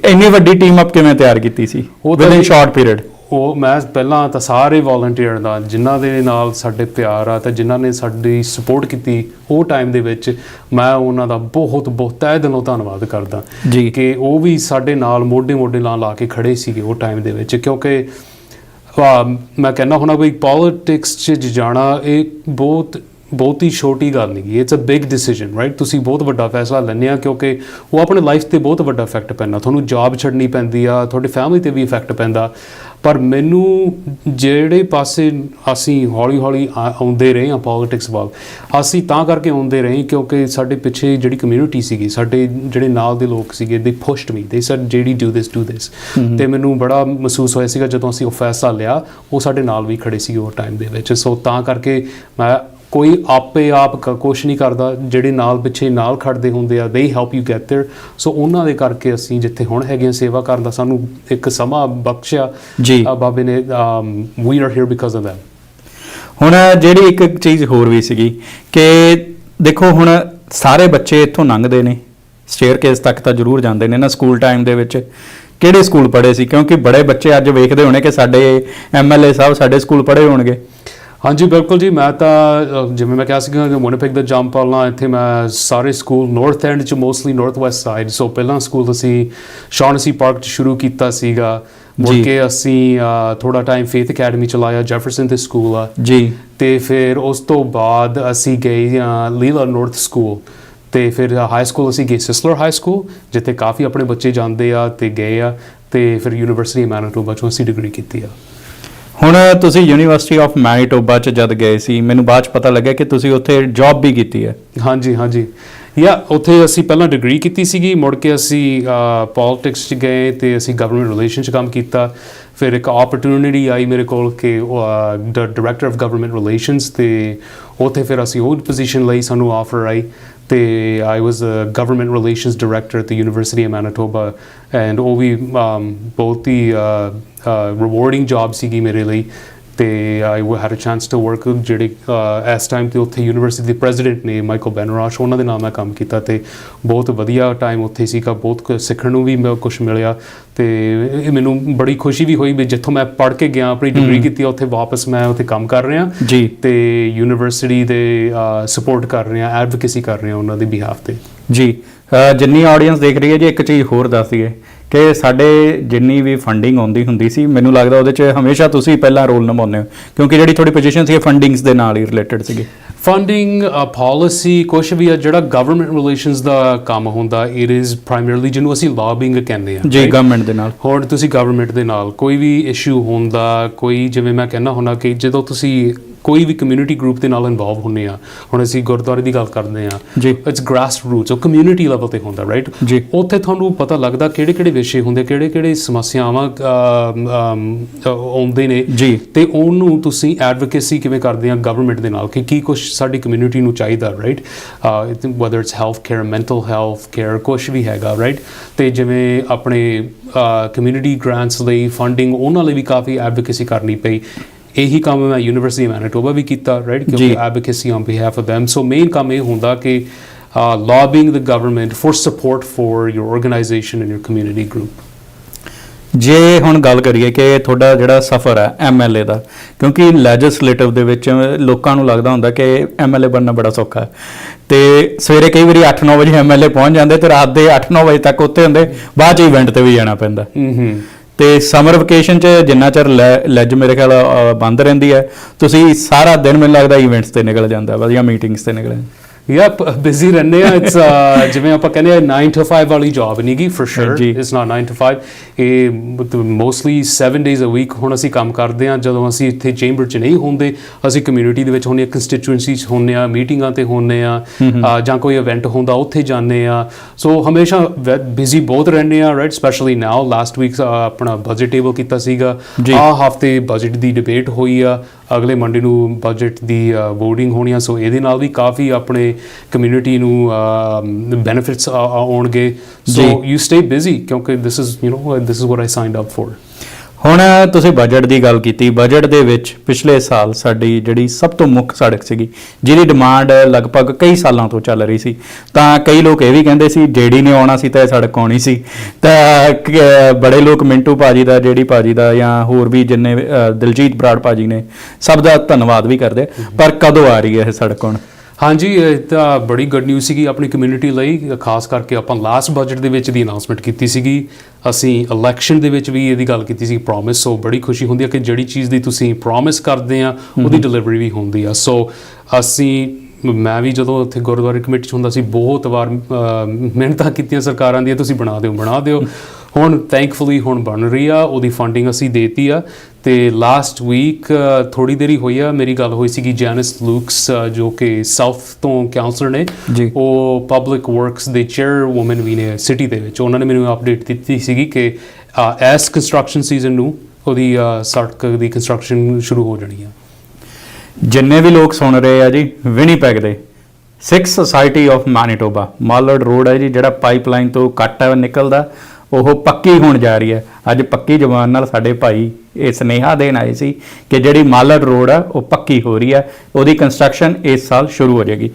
ਇੰਨੀ ਵੱਡੀ ਟੀਮ ਅਪ ਕਿਵੇਂ ਤਿਆਰ ਕੀਤੀ ਸੀ? ਉਹ ਤਾਂ ਵਿਦ ਇਨ ਜੀ- ਸ਼ਾਰਟ ਪੀਰੀਅਡ ਉਹ ਮੈਂ ਪਹਿਲਾਂ ਤਾਂ ਸਾਰੇ ਵੋਲੰਟੀਅਰ ਦਾ ਜਿਨ੍ਹਾਂ ਦੇ ਨਾਲ ਸਾਡੇ ਪਿਆਰ ਆ ਤੇ ਜਿਨ੍ਹਾਂ ਨੇ ਸਾਡੀ ਸਪੋਰਟ ਕੀਤੀ ਉਹ ਟਾਈਮ ਦੇ ਵਿੱਚ ਮੈਂ ਉਹਨਾਂ ਦਾ ਬਹੁਤ ਬਹੁਤ ਤਹਿ ਦਿਲੋਂ ਧੰਨਵਾਦ ਕਰਦਾ। ਜੀ। ਕਿ ਉਹ ਵੀ ਸਾਡੇ ਨਾਲ ਮੋਢੇ ਮੋਢੇ ਨਾਲ ਲਾ ਕੇ ਖੜੇ ਸੀਗੇ ਉਹ ਟਾਈਮ ਦੇ ਵਿੱਚ ਕਿਉਂਕਿ ਮੈਂ ਕਹਿੰਦਾ ਹੁਣਾ ਵੀ ਪੋਲਿਟਿਕਸ 'ਚ ਜਾਣਾ ਇਹ ਬਹੁਤ ਬਹੁਤ ਹੀ ਛੋਟੀ ਗੱਲ ਨਹੀਂ it's a big decision right ਤੁਸੀਂ ਬਹੁਤ ਵੱਡਾ ਫੈਸਲਾ ਲੈਂਦੇ ਆ ਕਿਉਂਕਿ ਉਹ ਆਪਣੇ ਲਾਈਫ ਤੇ ਬਹੁਤ ਵੱਡਾ ਇਫੈਕਟ ਪੈਂਦਾ। ਤੁਹਾਨੂੰ ਜੌਬ ਛੱਡਣੀ ਪੈਂਦੀ ਆ ਤੁਹਾਡੀ ਫੈਮਿਲੀ ਤੇ ਵੀ ਇਫੈਕਟ ਪੈਂਦਾ। ਪਰ ਮੈਨੂੰ ਜਿਹੜੇ ਪਾਸੇ ਅਸੀਂ ਹੌਲੀ ਹੌਲੀ ਆ- ਆਉਂਦੇ ਰਹੇ ਆ ਪੋਲਿਟਿਕਸ ਵੱਲ ਅਸੀਂ ਤਾਂ ਕਰਕੇ ਆਉਂਦੇ ਰਹੇ ਕਿਉਂਕਿ ਸਾਡੇ ਪਿੱਛੇ ਜਿਹੜੀ ਕਮਿਊਨਿਟੀ ਸੀਗੀ ਸਾਡੇ ਜਿਹੜੇ ਨਾਲ ਦੇ ਲੋਕ ਸੀਗੇ ਦੇ ਪੁਸ਼ਡ ਮੀ ਦੇ ਸੈਡ ਜਿਹੜੀ ਡੂ ਦਿਸ ਡੂ ਦਿਸ ਤੇ ਮੈਨੂੰ ਬੜਾ ਮਹਿਸੂਸ ਹੋਇਆ ਸੀਗਾ ਜਦੋਂ ਅਸੀਂ ਉਹ ਫੈਸਲਾ ਲਿਆ ਉਹ ਸਾਡੇ ਨਾਲ ਵੀ ਖੜੇ ਸੀਗੇ ਉਹ ਟਾਈਮ ਦੇ ਵਿੱਚ। ਸੋ ਤਾਂ ਕਰਕੇ ਮੈਂ ਕੋਈ ਆਪੇ ਆਪ ਕ- ਕੁਛ ਨਹੀਂ ਕਰਦਾ ਜਿਹੜੇ ਨਾਲ ਪਿੱਛੇ ਨਾਲ ਖੜਦੇ ਹੁੰਦੇ ਆ they help you get there ਸੋ ਉਹਨਾਂ ਦੇ ਕਰਕੇ ਅਸੀਂ ਜਿੱਥੇ ਹੁਣ ਹੈਗੇ ਆ ਸੇਵਾ ਕਰਨ ਦਾ ਸਾਨੂੰ ਇੱਕ ਸਮਾਂ ਬਖਸ਼ਿਆ। ਜੀ। ਬਾਬੇ ਨੇ we are here because of them ਹੁਣ ਜਿਹੜੀ ਇੱਕ ਚੀਜ਼ ਹੋਰ ਵੀ ਸੀਗੀ ਕਿ ਦੇਖੋ ਹੁਣ ਸਾਰੇ ਬੱਚੇ ਇੱਥੋਂ ਲੰਘਦੇ ਨੇ ਸਟੇਅਰਕੇਸ ਤੱਕ ਤਾਂ ਜ਼ਰੂਰ ਜਾਂਦੇ ਨੇ ਨਾ ਸਕੂਲ ਟਾਈਮ ਦੇ ਵਿੱਚ। ਕਿਹੜੇ ਸਕੂਲ ਪੜ੍ਹੇ ਸੀ? ਕਿਉਂਕਿ ਬੜੇ ਬੱਚੇ ਅੱਜ ਵੇਖਦੇ ਹੋਣੇ ਕਿ ਸਾਡੇ ਐਮਐਲਏ ਸਾਹਿਬ ਸਾਡੇ ਸਕੂਲ ਪੜ੍ਹੇ ਹੋਣਗੇ। ਹਾਂਜੀ ਬਿਲਕੁਲ ਜੀ। ਮੈਂ ਤਾਂ ਜਿਵੇਂ ਮੈਂ ਕਿਹਾ ਸੀਗਾ ਕਿ ਮੋਨਿਪਿਕ ਦਾ ਜੰਪ ਪਾਲਣਾ ਇੱਥੇ ਮੈਂ ਸਾਰੇ ਸਕੂਲ ਨਾਰਥ ਐਂਡ ਚ mostly north west side so ਪਹਿਲਾਂ ਸਕੂਲ ਅਸੀਂ ਸ਼ੌਨਸੀ ਪਾਰਕ ਚ ਸ਼ੁਰੂ ਕੀਤਾ ਸੀਗਾ। ਮੁੜ। ਕੇ ਅਸੀਂ ਥੋੜਾ ਟਾਈਮ ਫੇਥ ਅਕੈਡਮੀ ਚਲਾਇਆ ਜੈਫਰਸਨ ਤੇ ਸਕੂਲ ਆ। ਜੀ। ਤੇ ਫਿਰ ਉਸ ਤੋਂ ਬਾਅਦ ਅਸੀਂ ਗਏ ਲੀਲਾ ਨਾਰਥ ਸਕੂਲ ਤੇ ਫਿਰ ਹਾਈ ਸਕੂਲ ਅਸੀਂ ਗਏ ਸਿਸਲਰ ਹਾਈ ਸਕੂਲ ਜਿੱਥੇ ਕਾਫੀ ਆਪਣੇ ਬੱਚੇ ਜਾਂਦੇ ਆ ਤੇ ਗਏ ਆ। ਤੇ ਫਿਰ ਯੂਨੀਵਰਸਿਟੀ ਮੈਨੀਟੋਬਾ ਚੋਂ ਅਸੀਂ ਡਿਗਰੀ ਕੀਤੀ ਆ। ਹੁਣ ਤੁਸੀਂ ਯੂਨੀਵਰਸਿਟੀ ਆਫ ਮੈਨੀਟੋਬਾ ਚ ਜਦ ਗਏ ਸੀ, ਮੈਨੂੰ ਬਾਅਦ ਚ ਪਤਾ ਲੱਗਿਆ ਕਿ ਤੁਸੀਂ ਉੱਥੇ ਜੌਬ ਵੀ ਕੀਤੀ ਹੈ। ਹਾਂਜੀ ਹਾਂਜੀ। ਯਾ, ਉੱਥੇ ਅਸੀਂ ਪਹਿਲਾਂ ਡਿਗਰੀ ਕੀਤੀ ਸੀਗੀ, ਮੁੜ ਕੇ ਅਸੀਂ ਪੋਲਿਟਿਕਸ 'ਚ ਗਏ ਤੇ ਅਸੀਂ ਗਵਰਨਮੈਂਟ ਰਿਲੇਸ਼ਨ 'ਚ ਕੰਮ ਕੀਤਾ। ਫਿਰ ਇੱਕ ਓਪਰਚ्युनिटी ਆਈ ਮੇਰੇ ਕੋਲ ਕਿ ਡਾਇਰੈਕਟਰ ਆਫ ਗਵਰਨਮੈਂਟ ਰਿਲੇਸ਼ਨਸ ਤੇ ਉੱਥੇ ਫਿਰ ਅਸੀਂ ਉਹ ਪੋਜੀਸ਼ਨ ਲਈ ਸਾਨੂੰ ਆਫਰ ਆਈ। They, I was a government relations director at the University of Manitoba, and Ovi, um, both the uh, uh, rewarding gave me really ਤੇ I had a chance to work ਜਿਹੜੇ ਇਸ time ਤੇ ਉੱਥੇ university ਦੇ president ਨੇ Michael ਬੈਨਰਾਸ਼ ਉਹਨਾਂ ਦੇ ਨਾਲ ਮੈਂ ਕੰਮ ਕੀਤਾ ਤੇ ਬਹੁਤ ਵਧੀਆ ਟਾਈਮ ਉੱਥੇ ਸੀਗਾ ਬਹੁਤ ਕੁਝ ਸਿੱਖਣ ਨੂੰ ਵੀ ਕੁਝ ਮਿਲਿਆ ਤੇ ਇਹ ਮੈਨੂੰ ਬੜੀ ਖੁਸ਼ੀ ਵੀ ਹੋਈ ਵੀ ਜਿੱਥੋਂ ਮੈਂ ਪੜ੍ਹ ਕੇ ਗਿਆ ਆਪਣੀ ਡਿਗਰੀ ਕੀਤੀ ਉੱਥੇ ਵਾਪਸ ਮੈਂ ਉੱਥੇ ਕੰਮ ਕਰ ਰਿਹਾ ਜੀ। ਤੇ ਯੂਨੀਵਰਸਿਟੀ ਦੇ ਸਪੋਰਟ ਕਰ ਰਿਹਾ ਐਡਵੋਕੇਸੀ ਕਰ ਰਿਹਾ ਉਹਨਾਂ ਦੇ ਬਿਹਾਫ ਤੇ। ਜੀ ਜਿੰਨੀ ਆਡੀਅנס ਦੇਖ ਰਹੀ ਹੈ ਜੀ ਇੱਕ ਚੀਜ਼ ਹੋਰ ਦੱਸ ਦਈਏ। ਕਿ ਸਾਡੇ ਜਿੰਨੀ ਵੀ ਫੰਡਿੰਗ ਆਉਂਦੀ ਹੁੰਦੀ ਸੀ ਮੈਨੂੰ ਲੱਗਦਾ ਉਹਦੇ 'ਚ ਹਮੇਸ਼ਾ ਤੁਸੀਂ ਪਹਿਲਾਂ ਰੋਲ ਨਿਭਾਉਂਦੇ ਹੋ ਕਿਉਂਕਿ ਜਿਹੜੀ ਤੁਹਾਡੀ ਪੋਜੀਸ਼ਨ ਸੀ ਫੰਡਿੰਗਸ ਦੇ ਨਾਲ ਹੀ ਰਿਲੇਟਡ ਸੀਗੀ ਫੰਡਿੰਗ ਪਾਲਿਸੀ ਕੁਝ ਵੀ ਆ ਜਿਹੜਾ ਗਵਰਨਮੈਂਟ ਰਿਲੇਸ਼ਨਸ ਦਾ ਕੰਮ ਹੁੰਦਾ ਇਟ ਇਜ਼ ਪ੍ਰਾਇਮਰੀਲੀ ਜਿਹਨੂੰ ਅਸੀਂ ਲੌਬਿੰਗ ਕਹਿੰਦੇ ਆ ਜੀ? ਗਵਰਨਮੈਂਟ ਦੇ ਨਾਲ ਹੁਣ ਤੁਸੀਂ ਗਵਰਨਮੈਂਟ ਦੇ ਨਾਲ ਕੋਈ ਵੀ ਇਸ਼ੂ ਹੁੰਦਾ ਕੋਈ ਜਿਵੇਂ ਮੈਂ ਕਹਿੰਦਾ ਹੁੰਦਾ ਕਿ ਜਦੋਂ ਤੁਸੀਂ ਕੋਈ ਵੀ ਕਮਿਊਨਿਟੀ ਗਰੁੱਪ ਦੇ ਨਾਲ ਇਨਵੋਲਵ ਹੁੰਨੇ ਆ। ਹੁਣ ਅਸੀਂ ਗੁਰਦੁਆਰੇ ਦੀ ਗੱਲ ਕਰਦੇ ਆ। ਜੀ। ਇਟਸ ਗ੍ਰਾਸ ਰੂਟਸ ਉਹ ਕਮਿਊਨਿਟੀ ਲੈਵਲ ਤੇ ਹੁੰਦਾ ਰਾਈਟ ਜੀ। ਉੱਥੇ ਤੁਹਾਨੂੰ ਪਤਾ ਲੱਗਦਾ ਕਿਹੜੇ ਕਿਹੜੇ ਵਿਸ਼ੇ ਹੁੰਦੇ ਕਿਹੜੇ ਕਿਹੜੇ ਸਮੱਸਿਆਵਾਂ ਆਉਂਦੇ ਨੇ। ਜੀ। ਤੇ ਉਹਨੂੰ ਤੁਸੀਂ ਐਡਵੋਕੇਸੀ ਕਿਵੇਂ ਕਰਦੇ ਆ ਗਵਰਨਮੈਂਟ ਦੇ ਨਾਲ ਕਿ ਕੀ ਕੁਝ ਸਾਡੀ ਕਮਿਊਨਿਟੀ ਨੂੰ ਚਾਹੀਦਾ right whether it's health care mental health care ਕੁਝ ਵੀ ਹੈਗਾ ਰਾਈਟ ਤੇ ਜਿਵੇਂ ਆਪਣੇ ਕਮਿਊਨਿਟੀ ਗ੍ਰਾਂਟਸ ਲਈ ਫੰਡਿੰਗ ਉਹਨਾਂ ਲਈ ਵੀ ਕਾਫੀ ਐਡਵੋਕੇਸੀ ਕਰਨੀ ਪਈ। ਇਹੀ ਕੰਮ ਮੈਂ ਯੂਨੀਵਰਸਿਟੀ ਮੈਨੀਟੋਬਾ ਵੀ ਕੀਤਾ ਰਾਈਟ। ਕਿਉਂਕਿ advocacy on behalf of them. So main ਕੰਮ ਇਹ ਹੁੰਦਾ ਕਿ lobbying the government for support for your organization and your community group. ਜੇ ਹੁਣ ਗੱਲ ਕਰੀਏ ਕਿ ਤੁਹਾਡਾ ਜਿਹੜਾ ਸਫ਼ਰ ਹੈ ਐਮਐਲਏ ਦਾ ਕਿਉਂਕਿ ਲੈਜਿਸਲੇਟਿਵ ਦੇ ਵਿੱਚ ਲੋਕਾਂ ਨੂੰ ਲੱਗਦਾ ਹੁੰਦਾ ਕਿ ਐਮਐਲਏ ਬਣਨਾ ਬੜਾ ਸੌਖਾ ਹੈ। ਤੇ ਸਵੇਰੇ ਕਈ ਵਾਰੀ 8-9 ਵਜੇ ਐਮਐਲਏ ਪਹੁੰਚ ਜਾਂਦੇ ਤੇ ਰਾਤ ਦੇ 8-9 ਵਜੇ ਤੱਕ ਉੱਥੇ ਹੁੰਦੇ ਬਾਅਦ ਚ ਇਵੈਂਟ ਤੇ ਵੀ ਜਾਣਾ ਪੈਂਦਾ। ਹਮਮ ਤੇ ਸਮਰ ਵਕੇਸ਼ਨ ਚ ਜਿੰਨਾ ਚਿਰ ਲੈ- ਲੈਜ ਮੇਰੇ ਖਿਆਲ ਬੰਦ ਰਹਿੰਦੀ ਹੈ, ਤੁਸੀਂ ਸਾਰਾ ਦਿਨ ਮੈਨੂੰ ਲੱਗਦਾ ਇਵੈਂਟਸ ਤੇ ਨਿਕਲ ਜਾਂਦਾ, ਵਧੀਆ ਮੀਟਿੰਗਸ ਤੇ ਨਿਕਲ ਜਾਂਦਾ। ਯਪ ਬਿਜ਼ੀ <laughs> ਰਹਿੰਦੇ ਆ ਇਟਸ <laughs> ਜਿਵੇਂ ਆਪਾਂ ਕਹਿੰਦੇ ਆ 9 to 5 ਵਾਲੀ job ਨਹੀਂਗੀ for sure. It's not 9 to 5 ਇਹ ਮੋਸਟਲੀ 7 ਡੇਜ਼ ਅ ਵੀਕ ਹੁਣ ਅਸੀਂ ਕੰਮ ਕਰਦੇ ਆ ਜਦੋਂ ਅਸੀਂ ਇੱਥੇ ਚੈਂਬਰ 'ਚ ਨਹੀਂ ਹੁੰਦੇ ਅਸੀਂ ਕਮਿਊਨਿਟੀ ਦੇ ਵਿੱਚ ਹੁੰਦੇ ਆ 'ਚ ਹੁੰਦੇ ਆ ਮੀਟਿੰਗਾਂ ਤੇ ਹੁੰਦੇ ਆ ਜਾਂ ਕੋਈ ਇਵੈਂਟ ਹੁੰਦਾ ਉੱਥੇ ਜਾਂਦੇ ਆ ਸੋ ਹਮੇਸ਼ਾ ਬਿਜ਼ੀ ਬਹੁਤ ਰਹਿੰਦੇ ਆ right specially now last week ਆਪਣਾ ਬਜਟ ਟੇਬਲ ਕੀਤਾ ਸੀਗਾ। ਆ ਹਫ਼ਤੇ ਬਜਟ ਦੀ ਡਿਬੇਟ ਹੋਈ ਆ ਅਗਲੇ ਮੰਡੇ ਨੂੰ ਬਜਟ ਦੀ ਬੋਰਡਿੰਗ ਹੋਣੀ ਆ ਸੋ ਇਹਦੇ ਨਾਲ ਵੀ ਕਾਫੀ ਆਪਣੇ ਕਮਿਊਨਿਟੀ ਨੂੰ ਬੈਨੀਫਿਟਸ ਆਉਣਗੇ। ਸੋ ਯੂ ਸਟੇ ਬਿਜ਼ੀ ਕਿਉਂਕਿ this is you know this is what I signed up for ਹੁਣ ਤੁਸੀਂ ਬਜਟ ਦੀ ਗੱਲ ਕੀਤੀ ਬਜਟ ਦੇ ਵਿੱਚ ਪਿਛਲੇ ਸਾਲ ਸਾਡੀ ਜਿਹੜੀ ਸਭ ਤੋਂ ਮੁੱਖ ਸੜਕ ਸੀਗੀ, ਜਿਹਦੀ ਡਿਮਾਂਡ ਲਗਭਗ ਕਈ ਸਾਲਾਂ ਤੋਂ ਚੱਲ ਰਹੀ ਸੀ, ਤਾਂ ਕਈ ਲੋਕ ਇਹ ਵੀ ਕਹਿੰਦੇ ਸੀ ਜੇਡੀ ਨੇ ਆਉਣਾ ਸੀ ਤਾਂ ਇਹ ਸੜਕ ਆਉਣੀ ਸੀ। ਤਾਂ ਕ- ਬੜੇ ਲੋਕ ਮਿੰਟੂ ਭਾਜੀ ਦਾ ਜੇਡੀ ਭਾਜੀ ਦਾ, ਜਾਂ ਹੋਰ ਵੀ ਜਿੰਨੇ ਦਿਲਜੀਤ ਬਰਾੜ ਭਾਜੀ ਨੇ, ਸਭ ਦਾ ਧੰਨਵਾਦ ਵੀ ਕਰਦੇ ਪਰ ਕਦੋਂ ਆ ਰਹੀ ਹੈ ਇਹ ਸੜਕ ਹੁਣ? ਹਾਂਜੀ ਇਹ ਤਾਂ ਬੜੀ ਗੁੱਡ ਨਿਊਜ਼ ਸੀਗੀ ਆਪਣੀ ਕਮਿਊਨਿਟੀ ਲਈ ਖਾਸ ਕਰਕੇ ਆਪਾਂ ਲਾਸਟ ਬਜਟ ਦੇ ਵਿੱਚ ਦੀ ਅਨਾਉਂਸਮੈਂਟ ਕੀਤੀ ਸੀਗੀ। ਅਸੀਂ ਇਲੈਕਸ਼ਨ ਦੇ ਵਿੱਚ ਵੀ ਇਹਦੀ ਗੱਲ ਕੀਤੀ ਸੀ ਪ੍ਰੋਮਿਸ ਸੋ ਬੜੀ ਖੁਸ਼ੀ ਹੁੰਦੀ ਹੈ ਕਿ ਜਿਹੜੀ ਚੀਜ਼ ਦੀ ਤੁਸੀਂ ਪ੍ਰੋਮਿਸ ਕਰਦੇ ਆ ਉਹਦੀ ਡਿਲੀਵਰੀ ਵੀ ਹੁੰਦੀ ਆ। ਸੋ ਅਸੀਂ ਮੈਂ ਵੀ ਜਦੋਂ ਉੱਥੇ ਗੁਰਦੁਆਰੇ ਕਮੇਟੀ 'ਚ ਹੁੰਦਾ ਸੀ ਬਹੁਤ ਵਾਰ ਮਿਹਨਤਾਂ ਕੀਤੀਆਂ ਸਰਕਾਰਾਂ ਦੀਆਂ ਤੁਸੀਂ ਬਣਾ ਦਿਓ ਬਣਾ ਦਿਓ। ਹੁਣ ਥੈਂਕਫੁਲੀ ਹੁਣ ਬਣ ਰਹੀ ਆ ਉਹਦੀ ਫੰਡਿੰਗ ਅਸੀਂ ਦੇਤੀ ਆ ਤੇ ਲਾਸਟ ਵੀਕ ਥੋੜੀ ਦੇਰੀ ਹੋਈ ਆ ਮੇਰੀ ਗੱਲ ਹੋਈ ਸੀਗੀ ਜੈਨਿਸ ਲੂਕਸ ਜੋ ਕਿ ਸਾਊਥ ਤੋਂ ਕਾਉਂਸਲਰ ਨੇ। ਉਹ ਪਬਲਿਕ ਵਰਕਸ ਦੇ ਚੇਅਰਵੂਮਨ ਵੀ ਨੇ ਸਿਟੀ ਦੇ ਵਿੱਚ ਉਹਨਾਂ ਨੇ ਮੈਨੂੰ ਅਪਡੇਟ ਦਿੱਤੀ ਸੀਗੀ ਕਿ ਐਸ ਕੰਸਟਰਕਸ਼ਨ ਸੀਜ਼ਨ ਨੂੰ ਉਹਦੀ ਸੜਕ ਦੀ ਕੰਸਟਰਕਸ਼ਨ ਸ਼ੁਰੂ ਹੋ ਜਾਣੀ ਆ ਜਿੰਨੇ ਵੀ ਲੋਕ ਸੁਣ ਰਹੇ ਆ ਜੀ ਵਿਨੀਪੈਗ ਦੇ Sikhs society of Manitoba Mollard road ਹੈ ਜੀ ਜਿਹੜਾ ਪਾਈਪਲਾਈਨ ਤੋਂ ਕੱਟ ਨਿਕਲਦਾ ਉਹ ਪੱਕੀ ਹੋਣ ਜਾ ਰਹੀ ਹੈ। ਅੱਜ ਪੱਕੀ ਜ਼ਬਾਨ ਨਾਲ ਸਾਡੇ ਭਾਈ ਇਹ ਸੁਨੇਹਾ ਦੇਣ ਆਏ ਸੀ ਕਿ ਜਿਹੜੀ ਮਾਲਰਡ ਰੋਡ ਆ ਉਹ ਪੱਕੀ ਹੋ ਰਹੀ ਹੈ ਉਹਦੀ ਕੰਸਟਰਕਸ਼ਨ ਇਸ ਸਾਲ ਸ਼ੁਰੂ ਹੋ ਜਾਏਗੀ।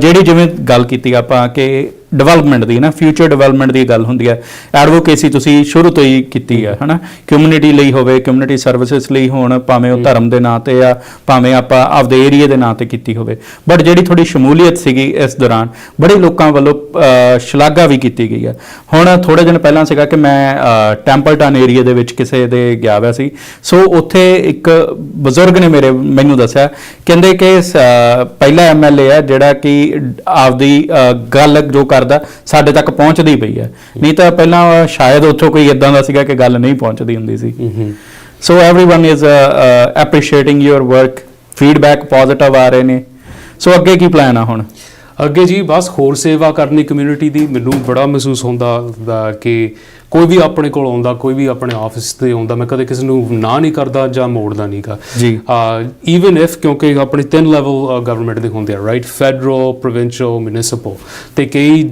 ਜਿਹੜੀ ਜਿਵੇਂ ਗੱਲ ਕੀਤੀ ਆਪਾਂ ਕਿ ਡਿਵੈਲਪਮੈਂਟ ਦੀ ਨਾ ਫਿਊਚਰ ਡਿਵੈਲਪਮੈਂਟ ਦੀ ਗੱਲ ਹੁੰਦੀ ਹੈ ਐਡਵੋਕੇਸੀ ਤੁਸੀਂ ਸ਼ੁਰੂ ਤੋਂ ਹੀ ਕੀਤੀ ਹੈ ਹਨਾ? ਕਮਿਊਨਿਟੀ ਲਈ ਹੋਵੇ ਕਮਿਊਨਿਟੀ ਸਰਵਿਸਿਜ਼ ਲਈ ਹੋਣ ਭਾਵੇਂ ਉਹ ਧਰਮ ਦੇ ਨਾਂ ਤੇ ਆ ਭਾਵੇਂ ਆਪਾਂ ਆਪਦੇ ਏਰੀਆ ਦੇ ਨਾਂ ਤੇ ਕੀਤੀ ਹੋਵੇ। ਬਟ ਜਿਹੜੀ ਥੋੜੀ ਸ਼ਮੂਲੀਅਤ ਸੀਗੀ ਇਸ ਦੌਰਾਨ ਬੜੇ ਲੋਕਾਂ ਵੱਲੋਂ ਸ਼ਲਾਘਾ ਵੀ ਕੀਤੀ ਗਈ ਹੈ ਹੁਣ ਥੋੜੇ ਦਿਨ ਪਹਿਲਾਂ ਸੀਗਾ ਕਿ ਮੈਂ ਟੈਂਪਲਟਨ ਏਰੀਆ ਦੇ ਵਿੱਚ ਕਿਸੇ ਦੇ ਗਿਆ ਹੋਇਆ ਸੀ। ਸੋ ਉੱਥੇ ਇੱਕ ਬਜ਼ੁਰਗ ਨੇ ਮੇਰੇ ਮੈਨੂੰ ਦੱਸਿਆ ਕਹਿੰਦੇ ਕਿ ਸ- ਪਹਿਲਾ ਐਮਐਲਏ ਹੈ ਜਿਹੜਾ ਕਿ ਆਪਦੀ ਅਹ, ਗੱਲ ਜੋ ਕਰਦਾ ਸਾਡੇ ਤੱਕ ਪਹੁੰਚਦੀ ਪਈ ਹੈ ਨਹੀਂ ਤਾਂ ਪਹਿਲਾਂ ਸ਼ਾਇਦ ਉੱਥੋਂ ਕੋਈ ਇਦਾਂ ਦਾ ਸੀਗਾ ਕਿ ਗੱਲ ਨਹੀਂ ਪਹੁੰਚਦੀ ਹੁੰਦੀ ਸੀ so everyone is appreciating your work feedback positive ਆ ਰਹੇ ਨੇ ਸੋ ਅੱਗੇ ਕੀ ਪਲਾਨ ਆ ਹੁਣ ਅੱਗੇ ਜੀ ਬਸ ਹੋਰ ਸੇਵਾ ਕਰਨੀ ਕਮਿਊਨਿਟੀ ਦੀ ਮੈਨੂੰ ਬੜਾ ਮਹਿਸੂਸ ਹੁੰਦਾ ਕਿ ਕੋਈ ਵੀ ਆਪਣੇ ਕੋਲ ਆਉਂਦਾ ਕੋਈ ਵੀ ਆਪਣੇ ਆਫਿਸ ਤੇ ਆਉਂਦਾ ਮੈਂ ਕਦੇ ਕਿਸੇ ਨੂੰ ਨਾ ਨਹੀਂ ਕਰਦਾ ਜਾਂ ਮੋੜਦਾ ਨਹੀਂਗਾ ਜੀ। ਈਵਨ ਇਫ ਕਿਉਂਕਿ ਆਪਣੇ ਤਿੰਨ ਲੈਵਲ ਗਵਰਨਮੈਂਟ ਦੇ ਹੁੰਦੇ ਆ ਰਾਈਟ ਫੈਡਰਲ ਪ੍ਰੋਵਿੰਸ਼ੀਅਲ ਮਿਊਨਿਸਪਲ ਤੇ ਕਈ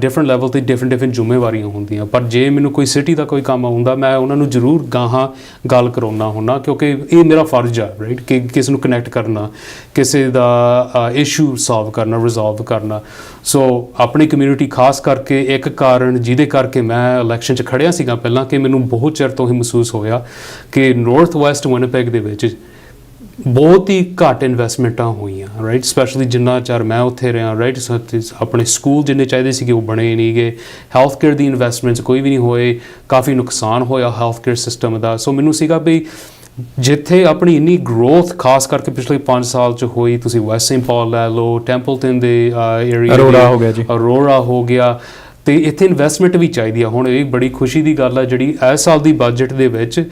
ਡਿਫਰੈਂਟ ਲੈਵਲ ਤੇ ਡਿਫਰੈਂਟ ਡਿਫਰੈਂਟ ਜ਼ਿੰਮੇਵਾਰੀਆਂ ਹੁੰਦੀਆਂ। ਪਰ ਜੇ ਮੈਨੂੰ ਕੋਈ ਸਿਟੀ ਦਾ ਕੋਈ ਕੰਮ ਆਉਂਦਾ ਮੈਂ ਉਹਨਾਂ ਨੂੰ ਜ਼ਰੂਰ ਗਾਹਾਂ ਗੱਲ ਕਰਾਉਣਾ ਹੁੰਨਾ ਕਿਉਂਕਿ ਇਹ ਮੇਰਾ ਫਰਜ਼ ਆ ਰਾਈਟ ਕਿ ਕਿਸ ਨੂੰ ਕਨੈਕਟ ਕਰਨਾ ਕਿਸੇ ਦਾ ਇਸ਼ੂ ਸੋਲਵ ਕਰਨਾ ਰਿਜ਼ੋਲਵ ਕਰਨਾ। ਸੋ ਆਪਣੀ ਕਮਿਊਨਿਟੀ ਖਾਸ ਕਰਕੇ ਇੱਕ ਕਾਰਨ ਜਿਹਦੇ ਕਰਕੇ ਮੈਂ ਇਲੈਕਸ਼ਨ 'ਚ ਖੜਿਆ ਸੀਗਾ ਪਹਿਲਾਂ ਕਿ ਮੈਨੂੰ ਬਹੁਤ ਚਿਰ ਤੋਂ ਹੀ ਮਹਿਸੂਸ ਹੋਇਆ ਕਿ ਨਾਰਥ ਵੈਸਟ ਵਿਨਿਪੈਗ ਦੇ ਵਿੱਚ ਬਹੁਤ ਹੀ ਘੱਟ ਇਨਵੈਸਟਮੈਂਟਾਂ ਹੋਈਆਂ ਰਾਈਟ ਸਪੈਸ਼ਲੀ ਜਿੰਨਾ ਚਿਰ ਮੈਂ ਉੱਥੇ ਰਿਹਾ ਰਾਈਟ ਆਪਣੇ ਸਕੂਲ ਜਿੰਨੇ ਚਾਹੀਦੇ ਸੀਗੇ ਉਹ ਬਣੇ ਨਹੀਂ ਗਏ। ਹੈਲਥ ਕੇਅਰ ਦੀ ਇਨਵੈਸਟਮੈਂਟਸ ਕੋਈ ਵੀ ਨਹੀਂ ਹੋਏ। ਕਾਫੀ ਨੁਕਸਾਨ ਹੋਇਆ ਹੈਲਥ ਕੇਅਰ ਸਿਸਟਮ ਦਾ। ਸੋ ਮੈਨੂੰ ਸੀਗਾ ਵੀ ਜਿੱਥੇ ਆਪਣੀ ਇੰਨੀ ਗਰੋਥ ਖਾਸ ਕਰਕੇ ਪਿਛਲੇ 5 ਸਾਲ ਚ ਹੋਈ ਤੁਸੀਂ ਵੈਸਟ ਸੇਂਟ ਪਾਲ ਲੈ ਲਓ ਟੈਂਪਲਟਨ ਦੇ ਏਰੀਆ ਅਰੋੜਾ ਹੋ ਗਿਆ ਜੀ। ਅਰੋੜਾ ਹੋ ਗਿਆ। ਤੇ ਇੱਥੇ ਇਨਵੈਸਟਮੈਂਟ ਵੀ ਚਾਹੀਦੀ ਆ। ਹੁਣ ਇਹ ਬੜੀ ਖੁਸ਼ੀ ਦੀ ਗੱਲ ਹੈ ਜਿਹੜੀ ਇਸ ਸਾਲ ਦੀ ਬਜਟ ਦੇ ਵਿੱਚ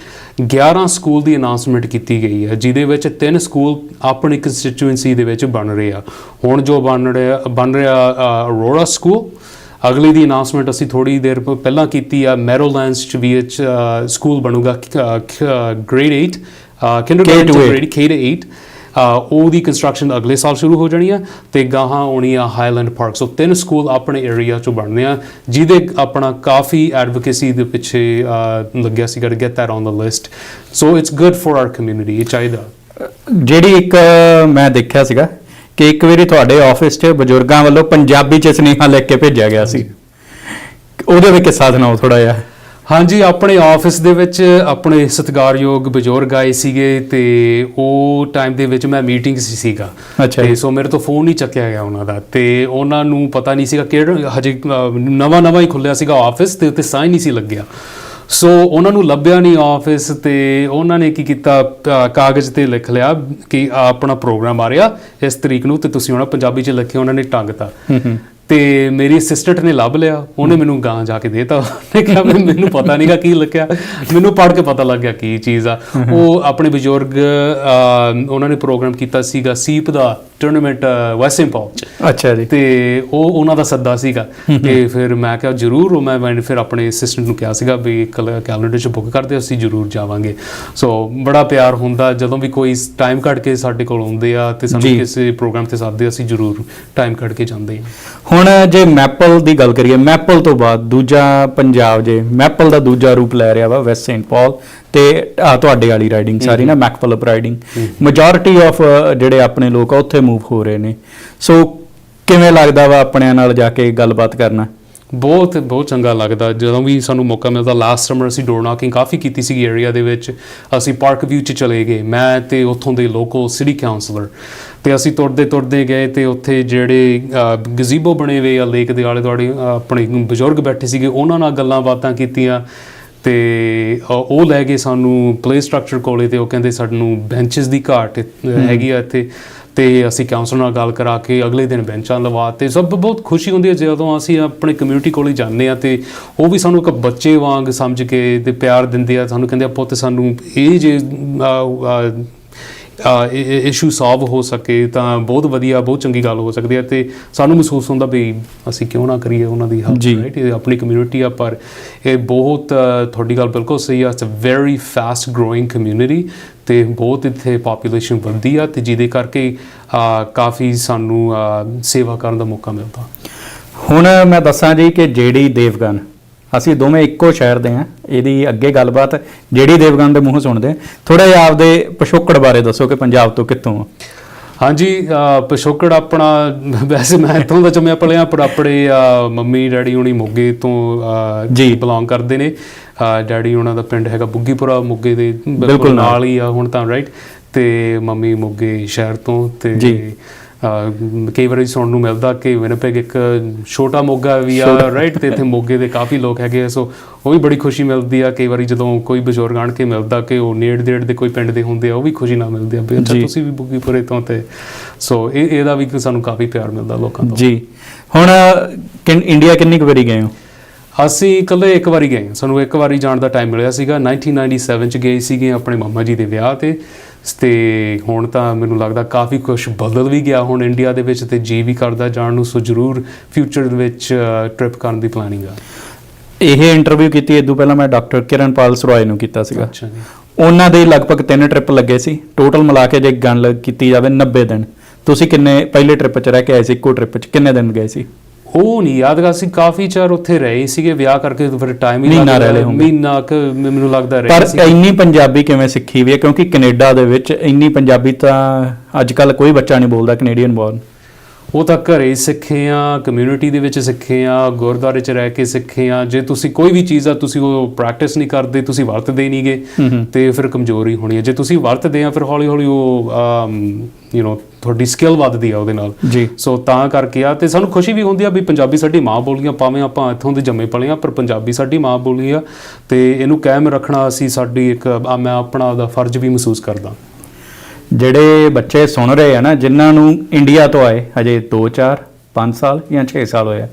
11 ਸਕੂਲ ਦੀ ਅਨਾਉਂਸਮੈਂਟ ਕੀਤੀ ਗਈ ਹੈ ਜਿਹਦੇ ਵਿੱਚ ਤਿੰਨ ਸਕੂਲ ਆਪਣੀ ਕੰਸਟੀਚੁਐਂਸੀ ਦੇ ਵਿੱਚ ਬਣ ਰਹੇ ਆ। ਹੁਣ ਜੋ ਬਣ ਰਿਹਾ ਬਣ ਰਿਹਾ ਅ, ਅਰੋੜਾ ਸਕੂਲ ਅਗਲੀ ਦੀ ਅਨਾਉਂਸਮੈਂਟ ਅਸੀਂ ਥੋੜੀ ਦੇਰ ਪਹਿਲਾਂ ਕੀਤੀ ਆ ਮੈਰੋਲੈਂਡਸ ਚ ਵੀ ਇੱਕ ਸਕੂਲ ਬਣੂਗਾ ਗ੍ਰੇਡ 8 ਕਿੰਡਰਗਾਰਟਨ ਤੋਂ। ਗ੍ਰੇਡ K to 8 ਅ, ਉਹਦੀ ਕੰਸਟਰਕਸ਼ਨ ਅਗਲੇ ਸਾਲ ਸ਼ੁਰੂ ਹੋ ਜਾਣੀ ਆ ਤੇ ਗਾਹਾਂ ਆਉਣੀ ਆ ਹਾਈਲੈਂਡ ਪਾਰਕ ਸੋ ਤਿੰਨ ਸਕੂਲ ਆਪਣੇ ਏਰੀਆ ਚੋਂ ਬਣਨੇ ਆ ਜਿਹਦੇ ਆਪਣਾ ਕਾਫੀ ਐਡਵੋਕੇਸੀ ਦੇ ਪਿੱਛੇ ਲੱਗਿਆ ਸੀ get that on the list so it's good for our community ਇਹ ਚਾਹੀਦਾ। ਜਿਹੜੀ ਇੱਕ ਮੈਂ ਦੇਖਿਆ ਸੀਗਾ ਕਿ ਇੱਕ ਵਾਰੀ ਤੁਹਾਡੇ ਆਫਿਸ 'ਚ ਬਜ਼ੁਰਗਾਂ ਵੱਲੋਂ ਪੰਜਾਬੀ 'ਚ ਸੁਨੇਹਾ ਲਿਖ ਕੇ ਭੇਜਿਆ ਗਿਆ ਸੀ। ਉਹਦੇ ਵਿੱਚ ਕਿੱਸਾ ਸੁਣਾਓ ਥੋੜਾ ਜਿਹਾ। ਹਾਂਜੀ ਆਪਣੇ ਆਫਿਸ ਦੇ ਵਿੱਚ ਆਪਣੇ ਸਤਿਕਾਰਯੋਗ ਬਜ਼ੁਰਗ ਆਏ ਸੀਗੇ ਤੇ ਉਹ ਟਾਈਮ ਦੇ ਵਿੱਚ ਮੈਂ ਮੀਟਿੰਗ ਸੀ ਸੀਗਾ। ਤੇ। ਸੋ ਮੇਰੇ ਤੋਂ ਫੋਨ ਨਹੀਂ ਚੱਕਿਆ ਗਿਆ ਉਹਨਾਂ ਦਾ ਤੇ ਉਹਨਾਂ ਨੂੰ ਪਤਾ ਨਹੀਂ ਸੀਗਾ ਕਿਹੜਾ ਹਜੇ ਨਵਾਂ ਨਵਾਂ ਹੀ ਖੁੱਲਿਆ ਸੀਗਾ ਆਫਿਸ ਤੇ ਉੱਤੇ ਸਾਈਨ ਨਹੀਂ ਸੀ ਲੱਗਿਆ। ਸੋ ਉਹਨਾਂ ਨੂੰ ਲੱਭਿਆ ਨਹੀਂ ਆਫਿਸ ਤੇ, ਉਹਨਾਂ ਨੇ ਕੀ ਕੀਤਾ? ਕਾਗਜ਼ ਤੇ ਲਿਖ ਲਿਆ ਕਿ ਆਪਣਾ ਪ੍ਰੋਗਰਾਮ ਆ ਰਿਹਾ ਇਸ ਤਰੀਕ ਨੂੰ ਤੇ ਤੁਸੀਂ ਉਹਨਾਂ ਪੰਜਾਬੀ ਚ ਲਿਖਿਆ, ਉਹਨਾਂ ਨੇ ਟੰਗਤਾ ਹੂੰ। ਤੇ ਮੇਰੀ ਅਸਿਸਟੈਂਟ ਨੇ ਲੱਭ ਲਿਆ ਉਹਨੇ ਮੈਨੂੰ ਗਾਂ ਜਾ ਕੇ ਦੇਤਾ। ਉਹਨੇ ਕਿਹਾ ਮੈਨੂੰ ਪਤਾ ਨਹੀਂਗਾ ਕੀ ਲਿਖਿਆ ਮੈਨੂੰ ਪੜ੍ਹ ਕੇ ਪਤਾ ਲੱਗ ਗਿਆ ਕੀ ਚੀਜ਼ ਆ। ਉਹ ਆਪਣੇ ਬਜ਼ੁਰਗ ਉਹਨਾਂ ਨੇ ਪ੍ਰੋਗਰਾਮ ਕੀਤਾ ਸੀਗਾ ਸੀਪ ਦਾ ਟੂਰਨਾਮੈਂਟ ਵੈਸਟਰਨ ਪਾਲ ਚ। ਅੱਛਾ ਜੀ। ਤੇ ਉਹ ਉਹਨਾਂ ਦਾ ਸੱਦਾ ਸੀਗਾ। ਤੇ ਫਿਰ ਮੈਂ ਕਿਹਾ ਜਰੂਰ ਉਹ ਮੈਂ ਫਿਰ ਆਪਣੇ ਅਸਿਸਟੈਂਟ ਨੂੰ ਕਿਹਾ ਸੀਗਾ ਵੀ ਕੈਲੰਡਰ 'ਚ ਬੁੱਕ ਕਰਦੇ ਅਸੀਂ ਜਰੂਰ ਜਾਵਾਂਗੇ। ਸੋ ਬੜਾ ਪਿਆਰ ਹੁੰਦਾ ਜਦੋਂ ਵੀ ਕੋਈ ਟਾਈਮ ਕੱਢ ਕੇ ਸਾਡੇ ਕੋਲ ਆਉਂਦੇ ਆ ਤੇ ਸਾਨੂੰ। ਕਿਸੇ ਪ੍ਰੋਗਰਾਮ ਤੇ ਸੱਦਦੇ ਅਸੀਂ ਜਰੂਰ ਟਾਈਮ ਕੱਢ ਕੇ ਜਾਂਦੇ ਹਾਂ ਹੁਣ ਜੇ ਮੈਪਲ ਦੀ ਗੱਲ ਕਰੀਏ ਮੈਪਲ ਤੋਂ ਬਾਅਦ ਦੂਜਾ ਪੰਜਾਬ ਜੇ ਮੈਪਲ ਦਾ ਦੂਜਾ ਰੂਪ ਲੈ ਰਿਹਾ ਵਾ ਵੈਸਟ ਸੇਂਟ ਪਾਲ ਤੇ ਤੁਹਾਡੇ ਵਾਲੀ ਰਾਈਡਿੰਗ ਸਾਰੀ ਨਾ ਮੈਕਫਲਪ ਰਾਈਡਿੰਗ ਮੈਜੋਰਿਟੀ ਆਫ ਜਿਹੜੇ ਆਪਣੇ ਲੋਕ ਆ ਉੱਥੇ ਮੂਵ ਹੋ ਰਹੇ ਨੇ। ਸੋ ਕਿਵੇਂ ਲੱਗਦਾ ਵਾ ਆਪਣਿਆਂ ਨਾਲ ਜਾ ਕੇ ਗੱਲਬਾਤ ਕਰਨਾ? ਬਹੁਤ ਬਹੁਤ ਚੰਗਾ ਲੱਗਦਾ। ਜਦੋਂ ਵੀ ਸਾਨੂੰ ਮੌਕਾ ਮਿਲਦਾ ਲਾਸਟ ਸਮਰ ਅਸੀਂ ਡੋਰ ਨਾਕਿੰਗ ਕਾਫੀ ਕੀਤੀ ਸੀ ਏਰੀਆ ਦੇ ਵਿੱਚ। ਅਸੀਂ ਪਾਰਕ ਵਿਊ ਚ ਚਲੇ ਗਏ। ਮੈਂ ਤੇ ਉੱਥੋਂ ਦੇ ਲੋਕਲ ਸਿਟੀ ਕਾਉਂਸਲਰ ਤੇ ਅਸੀਂ ਤੁਰਦੇ ਤੁਰਦੇ ਗਏ ਤੇ ਉੱਥੇ ਜਿਹੜੇ ਗਜ਼ੀਬੋ ਬਣੇ ਹੋਏ ਆ ਲੇਕ ਦੇ ਆਲੇ ਦੁਆਲੇ ਆਪਣੇ ਬਜ਼ੁਰਗ ਬੈਠੇ ਸੀਗੇ ਉਹਨਾਂ ਨਾਲ ਗੱਲਾਂ ਬਾਤਾਂ ਕੀਤੀਆਂ ਤੇ ਉਹ ਲੈ ਗਏ ਸਾਨੂੰ ਪਲੇ ਸਟਰਕਚਰ ਕੋਲੇ ਤੇ ਉਹ ਕਹਿੰਦੇ ਸਾਨੂੰ ਬੈਂਚਸ ਦੀ ਘਾਟ ਹੈਗੀ ਆ ਇੱਥੇ ਤੇ ਅਸੀਂ ਕਾਉਂਸਲਰ ਨਾਲ ਗੱਲ ਕਰਾ ਕੇ ਅਗਲੇ ਦਿਨ ਬੈਂਚਾਂ ਲਵਾ ਤੇ ਸਭ ਬਹੁਤ ਖੁਸ਼ੀ ਹੁੰਦੀ ਹੈ ਜਦੋਂ ਅਸੀਂ ਆਪਣੇ ਕਮਿਊਨਿਟੀ ਕੋਲ ਹੀ ਜਾਂਦੇ ਆ ਤੇ ਉਹ ਵੀ ਸਾਨੂੰ ਇੱਕ ਬੱਚੇ ਵਾਂਗ ਸਮਝ ਕੇ ਤੇ ਪਿਆਰ ਦਿੰਦੇ ਆ ਸਾਨੂੰ ਕਹਿੰਦੇ ਆ ਪੁੱਤ ਸਾਨੂੰ ਇਹ ਜੇ ਇਸ਼ੂ ਸੋਲਵ ਹੋ ਸਕੇ ਤਾਂ ਬਹੁਤ ਵਧੀਆ ਬਹੁਤ ਚੰਗੀ ਗੱਲ ਹੋ ਸਕਦੀ ਹੈ ਤੇ ਸਾਨੂੰ ਮਹਿਸੂਸ ਹੁੰਦਾ ਵੀ ਅਸੀਂ ਕਿਉਂ ਨਾ ਕਰੀਏ ਉਹਨਾਂ ਦੀ। ਹੈਲਪ ਰਾਈਟ ਇਹ ਆਪਣੀ ਕਮਿਊਨਿਟੀ ਆ ਪਰ ਇਹ ਬਹੁਤ ਤੁਹਾਡੀ ਗੱਲ ਬਿਲਕੁਲ ਸਹੀ ਆ it's a very fast growing community ਤੇ ਬਹੁਤ ਇੱਥੇ ਪੋਪੂਲੇਸ਼ਨ ਵੱਧਦੀ ਆ ਤੇ ਜਿਹਦੇ ਕਰਕੇ ਕਾਫੀ ਸਾਨੂੰ ਸੇਵਾ ਕਰਨ ਦਾ ਮੌਕਾ ਮਿਲਦਾ ਹੁਣ ਮੈਂ ਦੱਸਾਂ ਜੀ ਕਿ ਜੇਡੀ ਦੇਵਗਨ ਅਸੀਂ ਦੋਵੇਂ ਇੱਕੋ ਸ਼ਹਿਰ ਦੇ ਆ ਇਹਦੀ ਅੱਗੇ ਗੱਲਬਾਤ ਜੇਡੀ ਦੇਵਗਨ ਦੇ ਮੂੰਹੋਂ ਸੁਣਦੇ ਥੋੜਾ ਜਿਹਾ ਆਪਦੇ ਪਿਛੋਕੜ ਬਾਰੇ ਦੱਸੋ ਕਿ ਪੰਜਾਬ ਤੋਂ ਕਿੱਥੋਂ ਆ ਹਾਂਜੀ ਪਿਛੋਕੜ ਆਪਣਾ ਵੈਸੇ ਮੈਂ ਇੱਥੋਂ ਦਾ ਜੰਮਿਆ ਪਲਿਆ ਪਰ ਆਪਣੇ ਮੰਮੀ ਡੈਡੀ ਹੁਣੀ ਮੋਗੇ ਤੋਂ ਜੀ। ਬਿਲੋਂਗ ਕਰਦੇ ਨੇ। ਡੈਡੀ ਉਹਨਾਂ ਦਾ ਪਿੰਡ ਹੈਗਾ ਬੁੱਗੀਪੁਰਾ ਮੋਗੇ ਦੇ ਬਿਲਕੁਲ ਨਾਲ। ਹੀ ਆ ਹੁਣ ਤਾਂ ਰਾਈਟ ਤੇ ਮੰਮੀ ਮੋਗੇ ਸ਼ਹਿਰ ਤੋਂ ਤੇ ਕਈ ਵਾਰੀ ਸੁਣਨ ਨੂੰ ਮਿਲਦਾ ਕਿ ਵਿਨਪੈਗ ਇੱਕ ਛੋਟਾ ਮੋਗਾ ਵੀ ਆ। ਰਾਈਟ ਤੇ ਇੱਥੇ ਮੋਗੇ ਦੇ ਕਾਫੀ ਲੋਕ ਹੈਗੇ ਆ ਸੋ ਉਹ ਵੀ ਬੜੀ ਖੁਸ਼ੀ ਮਿਲਦੀ ਆ ਕਈ ਵਾਰੀ ਜਦੋਂ ਕੋਈ ਬਜ਼ੁਰਗ ਆਣ ਕੇ ਮਿਲਦਾ ਕਿ ਉਹ ਨੇੜ ਦੇੜ ਦੇ ਕੋਈ ਪਿੰਡ ਦੇ ਹੁੰਦੇ ਆ ਉਹ ਵੀ ਖੁਸ਼ੀ ਨਾਲ ਮਿਲਦੇ ਆ ਵੀ ਅੱਛਾ। ਤੁਸੀਂ ਵੀ ਬੁੱਗੀਪੁਰੇ ਤੋਂ ਤੇ ਸੋ ਇਹ ਇਹਦਾ ਵੀ ਸਾਨੂੰ ਕਾਫੀ ਪਿਆਰ ਮਿਲਦਾ ਲੋਕਾਂ ਤੋਂ ਜੀ ਹੁਣ ਇੰਡੀਆ ਕਿੰਨੀ ਕੁ ਵਾਰੀ ਗਏ ਹੋ ਅਸੀਂ ਇਕੱਲੇ ਇੱਕ ਵਾਰੀ ਗਏ। ਸਾਨੂੰ ਇੱਕ ਵਾਰੀ ਜਾਣ ਦਾ ਟਾਈਮ ਮਿਲਿਆ ਸੀਗਾ 1997 ਚ ਗਏ ਸੀਗੇ ਆਪਣੇ ਮੰਮਾ ਜੀ ਦੇ ਵਿਆਹ ਤੇ ਤੇ ਹੁਣ ਤਾਂ ਮੈਨੂੰ ਲੱਗਦਾ ਕਾਫੀ ਕੁਝ ਬਦਲ ਵੀ ਗਿਆ ਹੁਣ ਇੰਡੀਆ ਦੇ ਵਿੱਚ ਤੇ ਜੀ ਵੀ ਕਰਦਾ ਜਾਣ ਨੂੰ ਸੋ ਜ਼ਰੂਰ ਫਿਊਚਰ ਦੇ ਵਿੱਚ ਟ੍ਰਿਪ ਕਰਨ ਦੀ ਪਲਾਨਿੰਗ ਆ। ਇਹ ਇੰਟਰਵਿਊ ਕੀਤੀ ਇਦੋਂ ਪਹਿਲਾਂ ਮੈਂ ਡਾਕਟਰ ਕਿਰਨਪਾਲ ਸਰੋਏ ਨੂੰ ਕੀਤਾ ਸੀਗਾ। ਅੱਛਾ ਜੀ। ਉਹਨਾਂ ਦੇ ਲਗਭਗ ਤਿੰਨ ਟ੍ਰਿਪ ਲੱਗੇ ਸੀ। ਟੋਟਲ ਮਿਲਾ ਕੇ ਜੇ ਗੱਲ ਕੀਤੀ ਜਾਵੇ 90 ਦਿਨ। ਤੁਸੀਂ ਕਿੰਨੇ ਪਹਿਲੇ ਟ੍ਰਿਪ 'ਚ ਰਹਿ ਕੇ ਆਏ ਸੀ ਇੱਕੋ ਟ੍ਰਿਪ 'ਚ ਕਿੰਨੇ ਦਿਨ ਗਏ ਸੀ? ਉਹ ਨਹੀਂ ਯਾਦਗਾਰ ਸੀ ਕਾਫੀ ਚਿਰ ਉੱਥੇ ਰਹੇ ਸੀਗੇ ਵਿਆਹ ਕਰਕੇ ਫਿਰ ਟਾਈਮ ਹੀ ਮਹੀਨਾ ਰਹਿ ਲਏ। ਹੋਣਗੇ। ਮਹੀਨਾ ਕੁ ਮੈਨੂੰ ਲੱਗਦਾ ਰਹੇ ਪਰ ਸੀ ਇੰਨੀ ਪੰਜਾਬੀ ਕਿਵੇਂ ਸਿੱਖੀ ਵੀ ਹੈ? ਕਿਉਂਕਿ ਕੈਨੇਡਾ ਦੇ ਵਿੱਚ ਇੰਨੀ ਪੰਜਾਬੀ ਤਾਂ ਅੱਜ ਕੱਲ ਕੋਈ ਬੱਚਾ ਨਹੀਂ ਬੋਲਦਾ ਕੈਨੇਡੀਅਨ ਬੋਰਨ ਉਹ ਤਾਂ ਘਰੇ ਸਿੱਖੇ ਆ ਕਮਿਊਨਿਟੀ ਦੇ ਵਿੱਚ ਸਿੱਖੇ ਆ ਗੁਰਦੁਆਰੇ 'ਚ ਰਹਿ ਕੇ ਸਿੱਖੇ ਆ। ਜੇ ਤੁਸੀਂ ਕੋਈ ਵੀ ਚੀਜ਼ ਆ ਤੁਸੀਂ ਉਹ ਪ੍ਰੈਕਟਿਸ ਨਹੀਂ ਕਰਦੇ ਤੁਸੀਂ ਵਰਤਦੇ ਨਹੀਂਗੇ ਤੇ ਫਿਰ ਕਮਜ਼ੋਰੀ ਹੋਣੀ ਹੈ। ਜੇ ਤੁਸੀਂ ਵਰਤਦੇ ਆ ਫਿਰ ਹੌਲੀ ਹੌਲੀ ਉਹ ਯੂ نو ਤੁਹਾਡੀ ਸਕਿੱਲ ਵੱਧਦੀ ਆ ਉਹਦੇ ਨਾਲ। ਜੀ। ਸੋ ਤਾਂ ਕਰਕੇ ਆ ਤੇ ਸਾਨੂੰ ਖੁਸ਼ੀ ਵੀ ਹੁੰਦੀ ਆ ਵੀ ਪੰਜਾਬੀ ਸਾਡੀ ਮਾਂ ਬੋਲੀਆਂ ਭਾਵੇਂ ਆਪਾਂ ਇੱਥੋਂ ਦੇ ਜੰਮੇ ਪਲੇ ਆ ਪਰ ਪੰਜਾਬੀ ਸਾਡੀ ਮਾਂ ਬੋਲੀ ਆ ਤੇ ਇਹਨੂੰ ਕਾਇਮ ਰੱਖਣਾ ਅਸੀਂ ਸਾਡੀ ਇੱਕ ਆ ਮੈਂ ਆਪਣਾ ਦਾ ਫਰਜ਼ ਵੀ ਮਹਿਸੂਸ ਕਰਦਾ। ਜਿਹੜੇ ਬੱਚੇ ਸੁਣ ਰਹੇ ਆ ਨਾ ਜਿਨ੍ਹਾਂ ਨੂੰ ਇੰਡੀਆ ਤੋਂ ਆਏ ਹਜੇ 2 4 5 ਸਾਲ ਜਾਂ 6 ਸਾਲ ਹੋਏ ਆ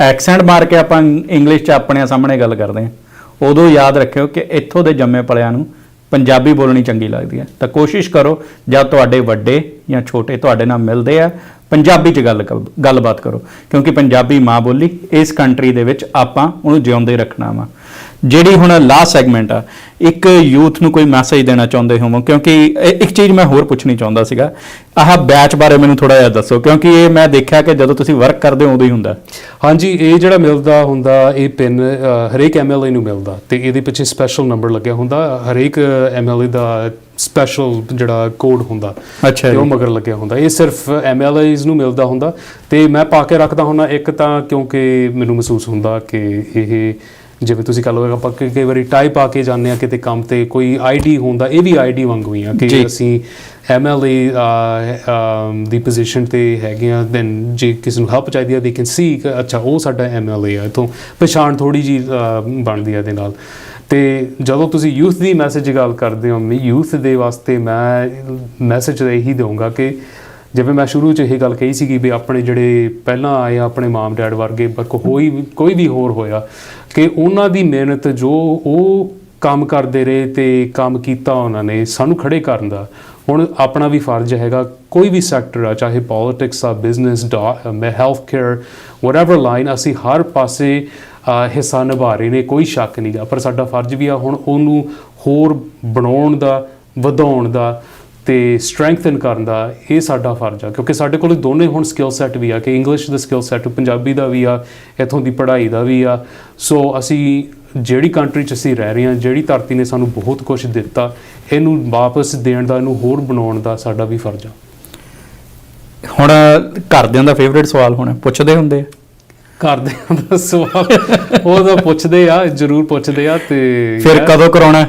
ਐਕਸੈਂਟ ਮਾਰ ਕੇ ਆਪਾਂ ਇੰਗਲਿਸ਼ 'ਚ ਆਪਣੇ ਸਾਹਮਣੇ ਗੱਲ ਕਰਦੇ ਆ। ਉਦੋਂ ਯਾਦ ਰੱਖਿਓ ਕਿ ਇੱਥੋਂ ਦੇ ਜੰਮੇ ਪਲਿਆਂ ਨੂੰ ਪੰਜਾਬੀ ਬੋਲਣੀ ਚੰਗੀ ਲੱਗਦੀ ਹੈ। ਤਾਂ ਕੋਸ਼ਿਸ਼ ਕਰੋ ਜਦ ਤੁਹਾਡੇ ਵੱਡੇ ਜਾਂ ਛੋਟੇ ਤੁਹਾਡੇ ਨਾਲ ਮਿਲਦੇ ਆ, ਪੰਜਾਬੀ 'ਚ ਗੱਲ ਕਰ- ਗੱਲਬਾਤ ਕਰੋ। ਕਿਉਂਕਿ ਪੰਜਾਬੀ ਮਾਂ ਬੋਲੀ ਇਸ ਕੰਟਰੀ ਦੇ ਵਿੱਚ ਆਪਾਂ ਉਹਨੂੰ ਜਿਉਂਦੇ ਰੱਖਣਾ ਵਾ। ਜਿਹੜੀ ਹੁਣ ਲਾਸਟ ਸੈਗਮੈਂਟ ਆ ਇੱਕ ਯੂਥ ਨੂੰ ਕੋਈ ਮੈਸੇਜ ਦੇਣਾ ਚਾਹੁੰਦੇ ਹੋਵੋ? ਕਿਉਂਕਿ ਇਹ- ਇੱਕ ਚੀਜ਼ ਮੈਂ ਹੋਰ ਪੁੱਛਣੀ ਚਾਹੁੰਦਾ ਸੀਗਾ। ਆਹ ਬੈਚ ਬਾਰੇ ਮੈਨੂੰ ਥੋੜਾ ਜਿਹਾ ਦੱਸੋ ਕਿਉਂਕਿ ਇਹ ਮੈਂ ਦੇਖਿਆ ਕਿ ਜਦੋਂ ਤੁਸੀਂ ਵਰਕ ਕਰਦੇ ਹੋ ਉਦੋਂ ਹੀ ਹੁੰਦਾ। ਹਾਂਜੀ ਇਹ ਜਿਹੜਾ ਮਿਲਦਾ ਹੁੰਦਾ ਇਹ ਪਿੰਨ ਹਰੇਕ ਐਮਐਲਏ ਨੂੰ ਮਿਲਦਾ ਤੇ ਇਹਦੇ ਪਿੱਛੇ ਸਪੈਸ਼ਲ ਨੰਬਰ ਲੱਗਿਆ ਹੁੰਦਾ। ਹਰੇਕ ਐਮਐਲਏ ਦਾ ਸਪੈਸ਼ਲ ਜਿਹੜਾ ਕੋਡ ਹੁੰਦਾ ਅੱਛਾ ਤੇ ਉਹ ਮਗਰ ਲੱਗਿਆ ਹੁੰਦਾ। ਇਹ ਸਿਰਫ ਐਮਐਲਏਜ਼ ਨੂੰ ਮਿਲਦਾ ਹੁੰਦਾ ਤੇ ਮੈਂ ਪਾ ਕੇ ਰੱਖਦਾ ਹੁੰਦਾ। ਇੱਕ ਤਾਂ ਕਿਉਂਕਿ ਮੈਨੂੰ ਮਹਿਸੂਸ ਹੁੰਦਾ ਕਿ ਇਹ ਜਿਵੇਂ ਤੁਸੀਂ ਕਹ ਲਓਗੇ ਆਪਾਂ ਕਈ ਵਾਰੀ ਟਾਈਪ ਪਾ ਕੇ ਜਾਂਦੇ ਆ ਕਿਤੇ ਕੰਮ ਤੇ ਕੋਈ ਆਈਡੀ ਹੁੰਦਾ ਇਹ ਵੀ ਆਈਡੀ ਵਾਂਗੂ ਹੀ ਆ। ਕਿ ਅਸੀਂ ਐਮਐਲਏ ਦੀ ਪੋਜੀਸ਼ਨ ਤੇ ਹੈਗੇ ਆ ਦੈਨ ਜੇ ਕਿਸੇ ਨੂੰ ਹੈਲਪ ਚਾਹੀਦੀ ਆ ਦੇ ਕੈਨ ਸੀ ਅੱਛਾ ਉਹ ਸਾਡਾ ਐਮਐਲਏ ਆ ਤੋਂ ਪਛਾਣ ਥੋੜੀ ਜੀ ਬਣਦੀ ਆ ਇਹਦੇ ਨਾਲ ਤੇ ਜਦੋਂ ਤੁਸੀਂ ਯੂਥ ਦੀ ਮੈਸੇਜ ਗੱਲ ਕਰਦੇ ਹੋ ਮੈਂ ਯੂਥ ਦੇ ਵਾਸਤੇ ਮੈਂ ਮੈਸੇਜ ਇਹੀ ਦਊਂਗਾ ਕਿ ਜਿਵੇਂ ਮੈਂ ਸ਼ੁਰੂ 'ਚ ਇਹ ਗੱਲ ਕਹੀ ਸੀਗੀ ਵੀ ਆਪਣੇ ਜਿਹੜੇ ਪਹਿਲਾਂ ਆਏ ਆ, ਆਪਣੇ ਮਾਮ ਡੈਡ ਵਰਗੇ ਪਰ ਕੋਈ ਵੀ- ਕੋਈ ਵੀ ਹੋਰ ਹੋਇਆ ਕਿ ਉਹਨਾਂ ਦੀ ਮਿਹਨਤ ਜੋ ਉਹ ਕੰਮ ਕਰਦੇ ਰਹੇ ਤੇ ਕੰਮ ਕੀਤਾ ਉਹਨਾਂ ਨੇ ਸਾਨੂੰ ਖੜੇ ਕਰਨ ਦਾ। ਹੁਣ ਆਪਣਾ ਵੀ ਫਰਜ਼ ਹੈਗਾ ਕੋਈ ਵੀ ਸੈਕਟਰ ਆ ਚਾਹੇ ਪੋਲਿਟਿਕਸ ਆ ਬਿਜ਼ਨਸ ਮੈਂ ਹੈਲਥ ਕੇਅਰ ਵਟਐਵਰ ਲਾਈਨ ਅਸੀਂ ਹਰ ਪਾਸੇ ਹਿੱਸਾ ਨਿਭਾ ਰਹੇ ਨੇ ਕੋਈ ਸ਼ੱਕ ਨਹੀਂਗਾ ਪਰ ਸਾਡਾ ਫਰਜ਼ ਵੀ ਆ ਹੁਣ ਉਹਨੂੰ ਹੋਰ ਬਣਾਉਣ ਦਾ ਵਧਾਉਣ ਦਾ ਤੇ ਸਟਰੈਂਥਨ ਕਰਨ ਦਾ ਇਹ ਸਾਡਾ ਫਰਜ਼ ਆ ਕਿਉਂਕਿ ਸਾਡੇ ਕੋਲ ਦੋਨੇ ਹੁਣ ਸਕਿੱਲ ਸੈੱਟ ਵੀ ਆ ਕਿ ਇੰਗਲਿਸ਼ ਦਾ ਸਕਿੱਲ ਸੈੱਟ ਪੰਜਾਬੀ ਦਾ ਵੀ ਆ ਇੱਥੋਂ ਦੀ ਪੜ੍ਹਾਈ ਦਾ ਵੀ ਆ। ਸੋ ਅਸੀਂ ਜਿਹੜੀ ਕੰਟਰੀ 'ਚ ਅਸੀਂ ਰਹਿ ਰਹੇ ਹਾਂ ਜਿਹੜੀ ਧਰਤੀ ਨੇ ਸਾਨੂੰ ਬਹੁਤ ਕੁਝ ਦਿੱਤਾ ਇਹਨੂੰ ਵਾਪਸ ਦੇਣ ਦਾ ਇਹਨੂੰ ਹੋਰ ਬਣਾਉਣ ਦਾ ਸਾਡਾ ਵੀ ਫਰਜ਼ ਆ। ਹੁਣ ਘਰਦਿਆਂ ਦਾ ਫੇਵਰੇਟ ਸਵਾਲ ਹੋਣਾ ਪੁੱਛਦੇ ਹੁੰਦੇ ਆ? ਘਰਦਿਆਂ ਦਾ ਸਵਾਲ ਉਹ ਤਾਂ ਪੁੱਛਦੇ ਆ ਜ਼ਰੂਰ ਪੁੱਛਦੇ ਆ ਤੇ ਫਿਰ ਕਦੋਂ ਕਰਾਉਣਾ?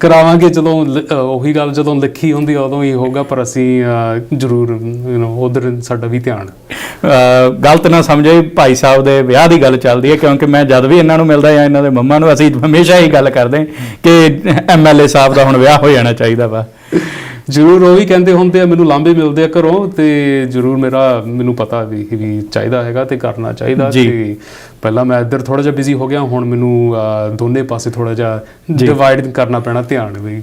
ਕਰਾਵਾਂਗੇ ਜਦੋਂ ਲ- ਅ, ਉਹੀ ਗੱਲ ਜਦੋਂ ਲਿਖੀ ਹੁੰਦੀ ਆ, ਉਦੋਂ ਹੀ ਹੋਗਾ ਪਰ ਅਸੀਂ ਅ, ਜ਼ਰੂਰ ਯੂ نو ਉਧਰ ਸਾਡਾ ਵੀ ਧਿਆਨ। ਅਹ ਗਲਤ ਨਾ ਸਮਝੇ ਭਾਈ ਸਾਹਿਬ ਦੇ ਵਿਆਹ ਦੀ ਗੱਲ ਚੱਲਦੀ ਹੈ ਕਿਉਂਕਿ ਮੈਂ ਜਦ ਵੀ ਇਹਨਾਂ ਨੂੰ ਮਿਲਦਾ ਜਾਂ ਇਹਨਾਂ ਦੇ ਮੰਮਾ ਨੂੰ ਅਸੀਂ ਹਮੇਸ਼ਾ ਹੀ ਗੱਲ ਕਰਦੇ ਕਿ ਐਮਐਲਏ ਸਾਹਿਬ ਦਾ ਹੁਣ ਵਿਆਹ ਹੋ ਜਾਣਾ ਚਾਹੀਦਾ ਵਾ। ਜ਼ਰੂਰ ਉਹ ਵੀ ਕਹਿੰਦੇ ਹੁੰਦੇ ਆ ਮੈਨੂੰ ਲਾਂਬੇ ਮਿਲਦੇ ਆ ਘਰੋਂ ਤੇ ਜ਼ਰੂਰ ਮੇਰਾ ਮੈਨੂੰ ਪਤਾ ਵੀ ਵੀ ਚਾਹੀਦਾ ਹੈਗਾ ਤੇ ਕਰਨਾ ਚਾਹੀਦਾ। ਤੇ ਪਹਿਲਾਂ ਮੈਂ ਇੱਧਰ ਥੋੜਾ ਜਿਹਾ ਬਿਜ਼ੀ ਹੋ ਗਿਆ ਹੁਣ ਮੈਨੂੰ ਦੋਨੇ ਪਾਸੇ ਥੋੜਾ ਜਿਹਾ। ਡਿਵਾਈਡ ਕਰਨਾ ਪੈਣਾ ਧਿਆਨ ਵੀ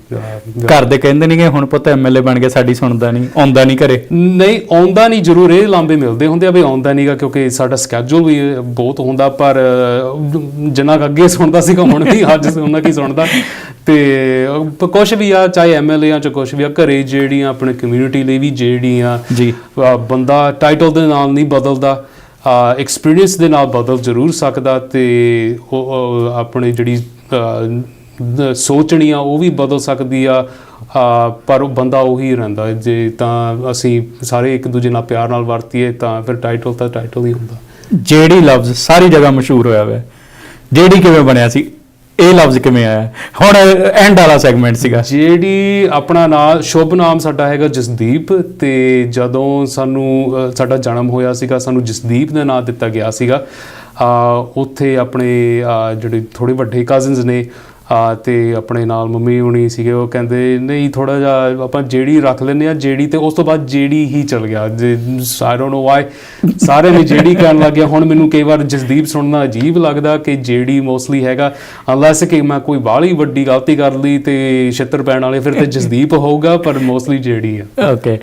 ਘਰ ਦੇ ਕਹਿੰਦੇ ਨਹੀਂ ਕਿ ਹੁਣ ਪੁੱਤ ਐਮਐਲਏ ਬਣ ਕੇ ਸਾਡੀ ਸੁਣਦਾ ਨਹੀਂ ਆਉਂਦਾ ਨਹੀਂ ਘਰੇ ਨਹੀਂ ਆਉਂਦਾ ਨਹੀਂ ਜ਼ਰੂਰ ਇਹ ਲਾਂਬੇ ਮਿਲਦੇ ਹੁੰਦੇ ਆ ਵੀ ਆਉਂਦਾ ਨਹੀਂਗਾ ਕਿਉਂਕਿ ਸਾਡਾ ਸਕੇਜੂਲ ਵੀ ਬਹੁਤ ਹੁੰਦਾ ਪਰ ਜਿੰਨਾ ਅੱਗੇ ਸੁਣਦਾ ਸੀਗਾ ਹੁਣ ਵੀ ਅੱਜ ਉਹਨਾਂ ਕੀ ਸੁਣਦਾ ਤੇ ਕੁਝ ਵੀ ਆ ਚਾਹੇ ਐਮਐਲਏ ਆ ਚ ਕੁਝ ਵੀ ਆ ਘਰੇ ਜਿਹੜੀਆਂ ਆਪਣੇ ਕਮਿਊਨਿਟੀ ਲਈ ਵੀ ਜਿਹੜੀਆਂ ਜੀ। ਅਹ, ਬੰਦਾ ਟਾਈਟਲ ਦੇ ਨਾਲ ਨਹੀਂ ਬਦਲਦਾ ਐਕਸਪੀਰੀਅੰਸ ਦੇ ਨਾਲ ਬਦਲ ਜ਼ਰੂਰ ਸਕਦਾ ਤੇ ਆਪਣੀ ਜਿਹੜੀ ਸੋਚਣੀ ਆ ਉਹ ਵੀ ਬਦਲ ਸਕਦੀ ਆ ਪਰ ਉਹ ਬੰਦਾ ਉਹੀ ਰਹਿੰਦਾ ਜੇ ਤਾਂ ਅਸੀਂ ਸਾਰੇ ਇੱਕ ਦੂਜੇ ਨਾਲ ਪਿਆਰ ਨਾਲ ਵਰਤੀਏ ਤਾਂ ਫਿਰ ਟਾਈਟਲ ਤਾਂ ਟਾਈਟਲ ਹੀ ਹੁੰਦਾ। ਜਿਹੜੀ ਲਫ਼ਜ਼ ਸਾਰੀ ਜਗ੍ਹਾ ਮਸ਼ਹੂਰ ਹੋਇਆ ਹੋਇਆ ਜਿਹੜੀ ਕਿਵੇਂ ਬਣਿਆ ਸੀ ਇਹ ਲਫ਼ਜ਼ ਕਿਵੇਂ ਆਇਆ? ਹੁਣ ਐਂਡ ਵਾਲਾ ਸੈਗਮੈਂਟ ਸੀਗਾ। ਜਿਹੜੀ ਆਪਣਾ ਨਾਮ ਸ਼ੁਭ ਨਾਮ ਸਾਡਾ ਹੈਗਾ ਜਸਦੀਪ ਤੇ ਜਦੋਂ ਸਾਨੂੰ ਸਾਡਾ ਜਨਮ ਹੋਇਆ ਸੀਗਾ, ਸਾਨੂੰ ਜਸਦੀਪ ਦਾ ਨਾਮ ਦਿੱਤਾ ਗਿਆ ਸੀਗਾ। ਉੱਥੇ ਆਪਣੇ ਜਿਹੜੇ ਥੋੜੇ ਵੱਡੇ ਕਜ਼ਨਸ ਨੇ ਆ ਤੇ ਆਪਣੇ ਨਾਲ ਮੰਮੀ ਹੁਣੀ ਸੀਗੇ ਉਹ ਕਹਿੰਦੇ ਨਹੀਂ ਥੋੜਾ ਜਿਹਾ ਆਪਾਂ ਜਿਹੜੀ ਰੱਖ ਲੈਂਦੇ ਆ ਜਿਹੜੀ ਤੇ ਉਸ ਤੋਂ ਬਾਅਦ ਜਿਹੜੀ ਹੀ ਚਲ ਗਿਆ। ਆਈ ਡੋਨਟ ਨੋ ਵਾਈ ਸਾਰੇ ਨੇ ਜਿਹੜੀ ਕਰਨ ਲੱਗ ਗਿਆ ਹੁਣ ਮੈਨੂੰ ਕਈ ਵਾਰ ਜਸਦੀਪ ਸੁਣਨਾ ਅਜੀਬ ਲੱਗਦਾ ਕਿ ਜਿਹੜੀ ਮੋਸਟਲੀ ਹੈਗਾ ਅਨਲੈਸ ਕਿ ਮੈਂ ਕੋਈ ਬਾਹਲੀ ਵੱਡੀ ਗਲਤੀ ਕਰ ਲਈ ਤੇ ਛਿੱਤਰ ਪੈਣ ਵਾਲੇ ਫਿਰ ਤੇ ਜਸਦੀਪ ਹੋਊਗਾ ਪਰ ਮੋਸਟਲੀ ਜਿਹੜੀ ਆ। ਓਕੇ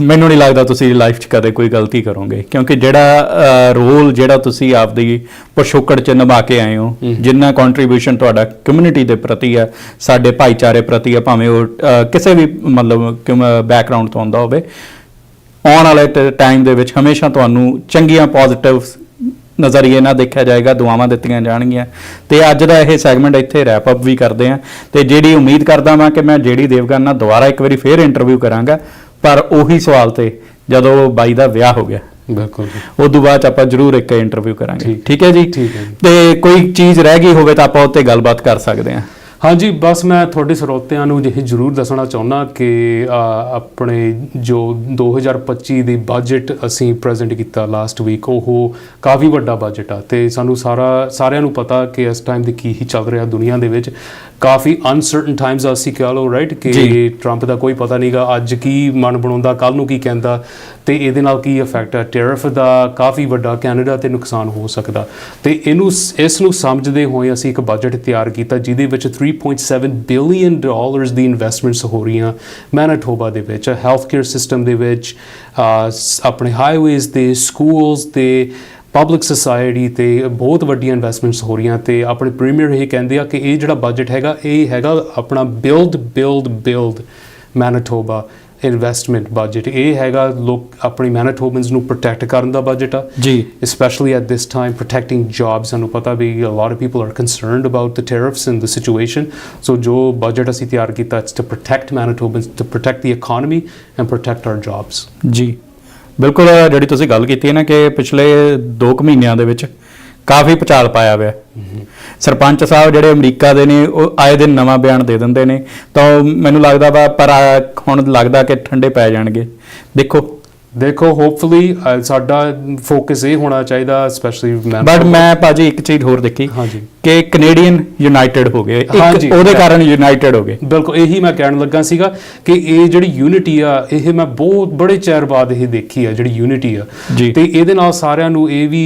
ਮੈਨੂੰ ਨਹੀਂ ਲੱਗਦਾ ਤੁਸੀਂ ਲਾਈਫ 'ਚ ਕਦੇ ਕੋਈ ਗਲਤੀ ਕਰੋਗੇ ਕਿਉਂਕਿ ਜਿਹੜਾ ਰੋਲ ਜਿਹੜਾ ਤੁਸੀਂ ਆਪਦੀ ਪਛੋਕੜ 'ਚ ਨਿਭਾ ਕੇ ਆਏ ਹੋ ਜਿੰਨਾ ਕੰਟਰੀਬਿਊਸ਼ਨ ਤੁਹਾਡਾ ਕਮਿਊਨਿਟੀ ਦੇ ਪ੍ਰਤੀ ਹੈ, ਸਾਡੇ ਭਾਈਚਾਰੇ ਪ੍ਰਤੀ ਹੈ, ਭਾਵੇਂ ਉਹ ਕਿਸੇ ਵੀ, ਮਤਲਬ ਬੈਕਗ੍ਰਾਉਂਡ ਤੋਂ ਆਉਂਦਾ ਹੋਵੇ, ਆਉਣ ਵਾਲੇ ਟਾਈਮ ਦੇ ਵਿੱਚ ਹਮੇਸ਼ਾ ਤੁਹਾਨੂੰ ਚੰਗੀਆਂ ਪੋਜ਼ਿਟਿਵ ਨਜ਼ਰੀਏ ਨਾਲ ਦੇਖਿਆ ਜਾਏਗਾ, ਦੁਆਵਾਂ ਦਿੱਤੀਆਂ ਜਾਣਗੀਆਂ। ਤੇ ਅੱਜ ਦਾ ਇਹ ਸੈਗਮੈਂਟ ਇੱਥੇ ਰੈਪ ਅਪ ਵੀ ਕਰਦੇ ਹਾਂ। ਤੇ ਜਿਹੜੀ ਉਮੀਦ ਕਰਦਾ ਮੈਂ ਕਿ ਮੈਂ ਜਿਹੜੀ ਦੇਵਗਨ ਨਾਲ ਦੁਬਾਰਾ ਇੱਕ ਵਾਰੀ ਫੇਰ ਇੰਟਰਵਿਊ ਕਰਾਂਗਾ, ਪਰ ਉਹੀ ਸਵਾਲ ਤੇ ਜਦੋਂ ਬਾਈ ਦਾ ਵਿਆਹ ਹੋ ਗਿਆ। ਬਿਲਕੁਲ ਉਸ ਤੋਂ ਬਾਅਦ ਆਪਾਂ ਜ਼ਰੂਰ ਇੱਕ ਇੰਟਰਵਿਊ ਕਰਾਂਗੇ ਠੀਕ। ਠੀਕ ਹੈ ਜੀ ਠੀਕ ਹੈ ਜੀ। ਤੇ ਕੋਈ ਚੀਜ਼ ਰਹਿ ਗਈ ਹੋਵੇ ਤਾਂ ਆਪਾਂ ਉੱਤੇ ਗੱਲਬਾਤ ਕਰ ਸਕਦੇ ਹਾਂ ਹਾਂਜੀ ਬਸ ਮੈਂ ਤੁਹਾਡੇ ਸਰੋਤਿਆਂ ਨੂੰ ਇਹ ਜ਼ਰੂਰ ਦੱਸਣਾ ਚਾਹੁੰਦਾ ਕਿ ਆਪਣੇ ਜੋ 2025 ਦੀ ਬਜਟ ਅਸੀਂ ਪ੍ਰੈਜ਼ੈਂਟ ਕੀਤਾ ਲਾਸਟ ਵੀਕ ਉਹ ਕਾਫੀ ਵੱਡਾ ਬਜਟ ਆ ਤੇ ਸਾਨੂੰ ਸਾਰਾ ਸਾਰਿਆਂ ਨੂੰ ਪਤਾ ਕਿ ਇਸ ਟਾਈਮ ਦੇ ਕੀ ਹੀ ਚੱਲ ਰਿਹਾ ਦੁਨੀਆ ਦੇ ਵਿੱਚ। ਕਾਫੀ ਅਨਸਰਟਨ ਟਾਈਮਸ ਅਸੀਂ ਕਹ ਲਓ ਰਾਈਟ ਕਿ। ਟਰੰਪ ਦਾ ਕੋਈ ਪਤਾ ਨਹੀਂਗਾ ਅੱਜ ਕੀ ਮਨ ਬਣਾਉਂਦਾ ਕੱਲ ਨੂੰ ਕੀ ਕਹਿੰਦਾ ਤੇ ਇਹਦੇ ਨਾਲ ਕੀ ਇਫੈਕਟ ਹੈ ਟੈਰਿਫ ਦਾ ਕਾਫੀ ਵੱਡਾ ਕੈਨੇਡਾ ਤੇ ਨੁਕਸਾਨ ਹੋ ਸਕਦਾ। ਤੇ ਇਹਨੂੰ ਇਸ ਨੂੰ ਸਮਝਦੇ ਹੋਏ ਅਸੀਂ ਇੱਕ ਬਜਟ ਤਿਆਰ ਕੀਤਾ ਜਿਹਦੇ ਵਿੱਚ 3.7 ਬਿਲੀਅਨ ਡਾਲਰਸ ਦੀ ਇਨਵੈਸਟਮੈਂਟਸ ਹੋ ਰਹੀਆਂ ਮੈਨੀਟੋਬਾ ਦੇ ਵਿੱਚ ਹੈਲਥ ਕੇਅਰ ਸਿਸਟਮ ਦੇ ਵਿੱਚ ਆਪਣੇ ਹਾਈਵੇਜ਼ ਤੇ ਸਕੂਲਸ ਤੇ ਪਬਲਿਕ ਸੁਸਾਇਟੀ ਤੇ ਬਹੁਤ ਵੱਡੀਆਂ ਇਨਵੈਸਟਮੈਂਟਸ ਹੋ ਰਹੀਆਂ ਤੇ ਆਪਣੇ ਪ੍ਰੀਮੀਅਰ ਇਹ ਕਹਿੰਦੇ ਆ ਕਿ ਇਹ ਜਿਹੜਾ ਬਜਟ ਹੈਗਾ, ਇਹ ਹੈਗਾ ਆਪਣਾ build build build Manitoba investment budget ਇਹ ਹੈਗਾ ਲੋਕ ਆਪਣੀ ਮੈਨੀਟੋਬਨਸ ਨੂੰ ਪ੍ਰੋਟੈਕਟ ਕਰਨ ਦਾ ਬਜਟ ਆ ਜੀ especially at this time protecting jobs ਸਾਨੂੰ ਪਤਾ ਵੀ a lot of people are concerned about the tariffs and the situation so ਜੋ budget ਅਸੀਂ ਤਿਆਰ ਕੀਤਾ it's to protect Manitobans to protect the economy and protect our jobs ਜੀ ਬਿਲਕੁਲ ਜਿਹੜੀ ਤੁਸੀਂ ਗੱਲ ਕੀਤੀ ਹੈ ਨਾ ਕਿ ਪਿਛਲੇ 2 ਮਹੀਨਿਆਂ ਦੇ ਵਿੱਚ ਕਾਫੀ ਪਚਾਲ ਪਾਇਆ ਹੋਇਆ ਸਰਪੰਚ ਸਾਹਿਬ ਜਿਹੜੇ ਅਮਰੀਕਾ ਦੇ ਨੇ ਉਹ ਆਏ ਦਿਨ ਨਵਾਂ ਬਿਆਨ ਦੇ ਦਿੰਦੇ ਨੇ। ਤਾਂ ਮੈਨੂੰ ਲੱਗਦਾ ਵਾ ਪਰ ਹੁਣ ਲੱਗਦਾ ਕਿ ਠੰਡੇ ਪੈ ਜਾਣਗੇ। ਦੇਖੋ। ਦੇਖੋ ਹੋਪਫੁਲੀ ਸਾਡਾ ਫੋਕਸ ਇਹ ਹੋਣਾ ਚਾਹੀਦਾ ਸਪੈਸ਼ਲੀ ਬਟ ਮੈਂ ਭਾਜੀ ਇੱਕ ਚੀਜ਼ ਹੋਰ ਦੇਖੀ। ਹਾਂਜੀ। ਕਿ ਕੈਨੇਡੀਅਨ ਯੂਨਾਈਟਿਡ ਹੋ ਗਏ ਇੱਕ ਉਹਦੇ. ਕਾਰਨ ਯੂਨਾਈਟਿਡ ਹੋ ਗਏ ਬਿਲਕੁਲ ਇਹੀ ਮੈਂ ਕਹਿਣ ਲੱਗਾ ਸੀਗਾ ਕਿ ਇਹ ਜਿਹੜੀ ਯੂਨਿਟੀ ਆ ਇਹ ਮੈਂ ਬਹੁਤ ਬੜੇ ਚਿਰ ਬਾਅਦ ਇਹ ਦੇਖੀ ਆ ਜਿਹੜੀ ਯੂਨਿਟੀ ਆ। ਤੇ ਇਹਦੇ ਨਾਲ ਸਾਰਿਆਂ ਨੂੰ ਇਹ ਵੀ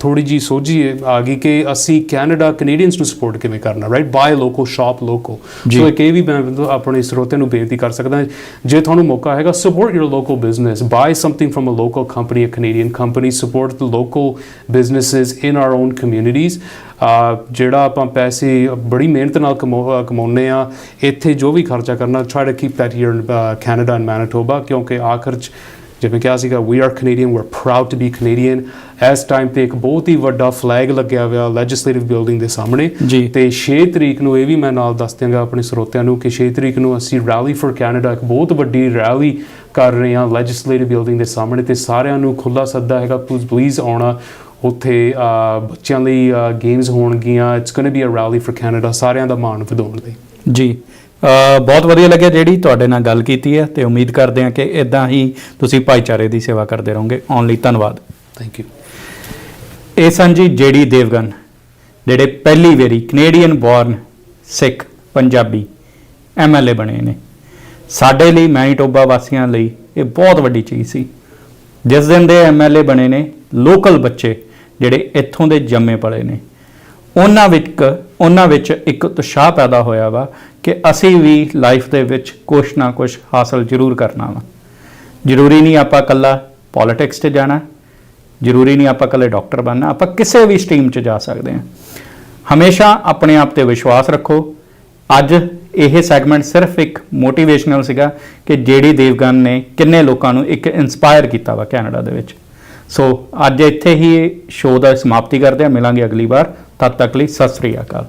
ਥੋੜੀ ਜੀ ਸੋਝੀ ਆ ਗਈ ਕਿ ਅਸੀਂ ਕੈਨੇਡਾ ਕੈਨੇਡੀਅਨਸ ਨੂੰ ਸਪੋਰਟ ਕਿਵੇਂ ਕਰਨਾ ਰਾਈਟ ਬਾਏ ਲੋਕੋ ਸ਼ਾਪ ਲੋਕੋ। ਸੋ ਇੱਕ ਇਹ ਵੀ ਮੈਂ ਆਪਣੇ ਸਰੋਤਿਆਂ ਨੂੰ ਬੇਨਤੀ ਕਰ ਸਕਦਾ ਜੇ ਤੁਹਾਨੂੰ ਮੌਕਾ ਹੈਗਾ support your local business by something from a local company a Canadian company support the local businesses in our own communities ਜਿਹੜਾ ਆਪਾਂ ਪੈਸੇ ਬੜੀ ਮਿਹਨਤ ਨਾਲ ਕਮਾਉਂਦੇ ਆ ਇੱਥੇ ਜੋ ਵੀ ਖਰਚਾ ਕਰਨਾ try to keep that here in Canada and Manitoba ਕਿਉਂਕਿ ਆਖਰ ਚ ਜਿਵੇਂ ਕਿਹਾ ਸੀਗਾ we are Canadian we are proud to be Canadian ਇਸ ਟਾਈਮ ਤੇ ਇੱਕ ਬਹੁਤ ਹੀ ਵੱਡਾ ਫਲੈਗ ਲੱਗਿਆ ਹੋਇਆ ਲੈਜਿਸਲੇਟਿਵ ਬਿਲਡਿੰਗ ਦੇ ਸਾਹਮਣੇ। ਤੇ 6 ਤਰੀਕ ਨੂੰ ਇਹ ਵੀ ਮੈਂ ਨਾਲ ਦੱਸ ਦਿਆਂਗਾ ਆਪਣੇ ਸਰੋਤਿਆਂ ਨੂੰ ਕਿ 6 ਤਰੀਕ ਨੂੰ ਅਸੀਂ ਰੈਲੀ ਫॉर ਕੈਨੇਡਾ ਇੱਕ ਬਹੁਤ ਵੱਡੀ ਰੈਲੀ ਕਰ ਰਹੇ ਹਾਂ ਲੈਜਿਸਲੇਟਿਵ ਬਿਲਡਿੰਗ ਦੇ ਸਾਹਮਣੇ। ਤੇ ਸਾਰਿਆਂ ਨੂੰ ਖੁੱਲਾ ਸੱਦਾ ਹੈਗਾ ਪਲੀਜ਼ ਆਉਣਾ। ਉੱਥੇ ਬੱਚਿਆਂ ਲਈ ਗੇਮਸ ਹੋਣਗੀਆਂ। It's going to be a rally for Canada ਸਾਰਿਆਂ ਦਾ ਮਾਣ ਵਧਾਉਣ ਲਈ। ਜੀ। ਬਹੁਤ ਵਧੀਆ ਲੱਗਿਆ ਜਿਹੜੀ ਤੁਹਾਡੇ ਨਾਲ ਗੱਲ ਕੀਤੀ ਹੈ ਤੇ ਉਮੀਦ ਕਰਦੇ ਹਾਂ ਕਿ ਇਦਾਂ ਹੀ ਤੁਸੀਂ ਭਾਈਚਾਰੇ ਦੀ ਸੇਵਾ ਕਰਦੇ ਰਹੋਗੇ। ਆਉਣ ਲਈ ਧੰਨਵਾਦ। ਥੈਂਕ ਯੂ ਇਹ ਸਨ ਜੀ ਜੇਡੀ ਦੇਵਗਨ ਜਿਹੜੇ ਪਹਿਲੀ ਵਾਰੀ Canadian born Sikh Punjabi MLA ਬਣੇ ਨੇ। ਸਾਡੇ ਲਈ ਮੈਨੀਟੋਬਾ ਵਾਸੀਆਂ ਲਈ ਇਹ ਬਹੁਤ ਵੱਡੀ ਚੀਜ਼ ਸੀ। ਜਿਸ ਦਿਨ ਦੇ ਐਮਐਲਏ ਬਣੇ ਨੇ ਲੋਕਲ ਬੱਚੇ ਜਿਹੜੇ ਇੱਥੋਂ ਦੇ ਜੰਮੇ ਪਲੇ ਨੇ। ਉਹਨਾਂ ਵਿੱਚ ਉਹਨਾਂ ਵਿੱਚ ਇੱਕ ਉਤਸ਼ਾਹ ਪੈਦਾ ਹੋਇਆ ਵਾ ਕਿ ਅਸੀਂ ਵੀ ਲਾਈਫ ਦੇ ਵਿੱਚ ਕੁਛ ਨਾ ਕੁਛ ਹਾਸਲ ਜ਼ਰੂਰ ਕਰਨਾ ਵਾ। ਜ਼ਰੂਰੀ ਨਹੀਂ ਆਪਾਂ ਇਕੱਲਾ ਪੋਲਿਟਿਕਸ 'ਚ ਜਾਣਾ, ਜ਼ਰੂਰੀ ਨਹੀਂ ਆਪਾਂ ਇਕੱਲੇ ਡਾਕਟਰ ਬਣਨਾ, ਆਪਾਂ ਕਿਸੇ ਵੀ ਸਟਰੀਮ 'ਚ ਜਾ ਸਕਦੇ ਹਾਂ। ਹਮੇਸ਼ਾ ਆਪਣੇ ਆਪ ਤੇ ਵਿਸ਼ਵਾਸ ਰੱਖੋ। ਅੱਜ ਇਹ ਸੈਗਮੈਂਟ ਸਿਰਫ ਇੱਕ ਮੋਟੀਵੇਸ਼ਨਲ ਸੀਗਾ ਕਿ ਜੇਡੀ ਦੇਵਗਨ ਨੇ ਕਿੰਨੇ ਲੋਕਾਂ ਨੂੰ ਇੱਕ ਇਨਸਪਾਇਰ ਕੀਤਾ ਵਾ ਕੈਨੇਡਾ ਦੇ ਵਿੱਚ। ਸੋ ਅੱਜ ਇੱਥੇ ਹੀ ਸ਼ੋਅ ਦਾ ਸਮਾਪਤੀ ਕਰਦੇ ਹਾਂ। ਮਿਲਾਂਗੇ ਅਗਲੀ ਵਾਰ। ਤਦ ਤੱਕ ਲਈ ਸਤਿ ਸ੍ਰੀ ਅਕਾਲ।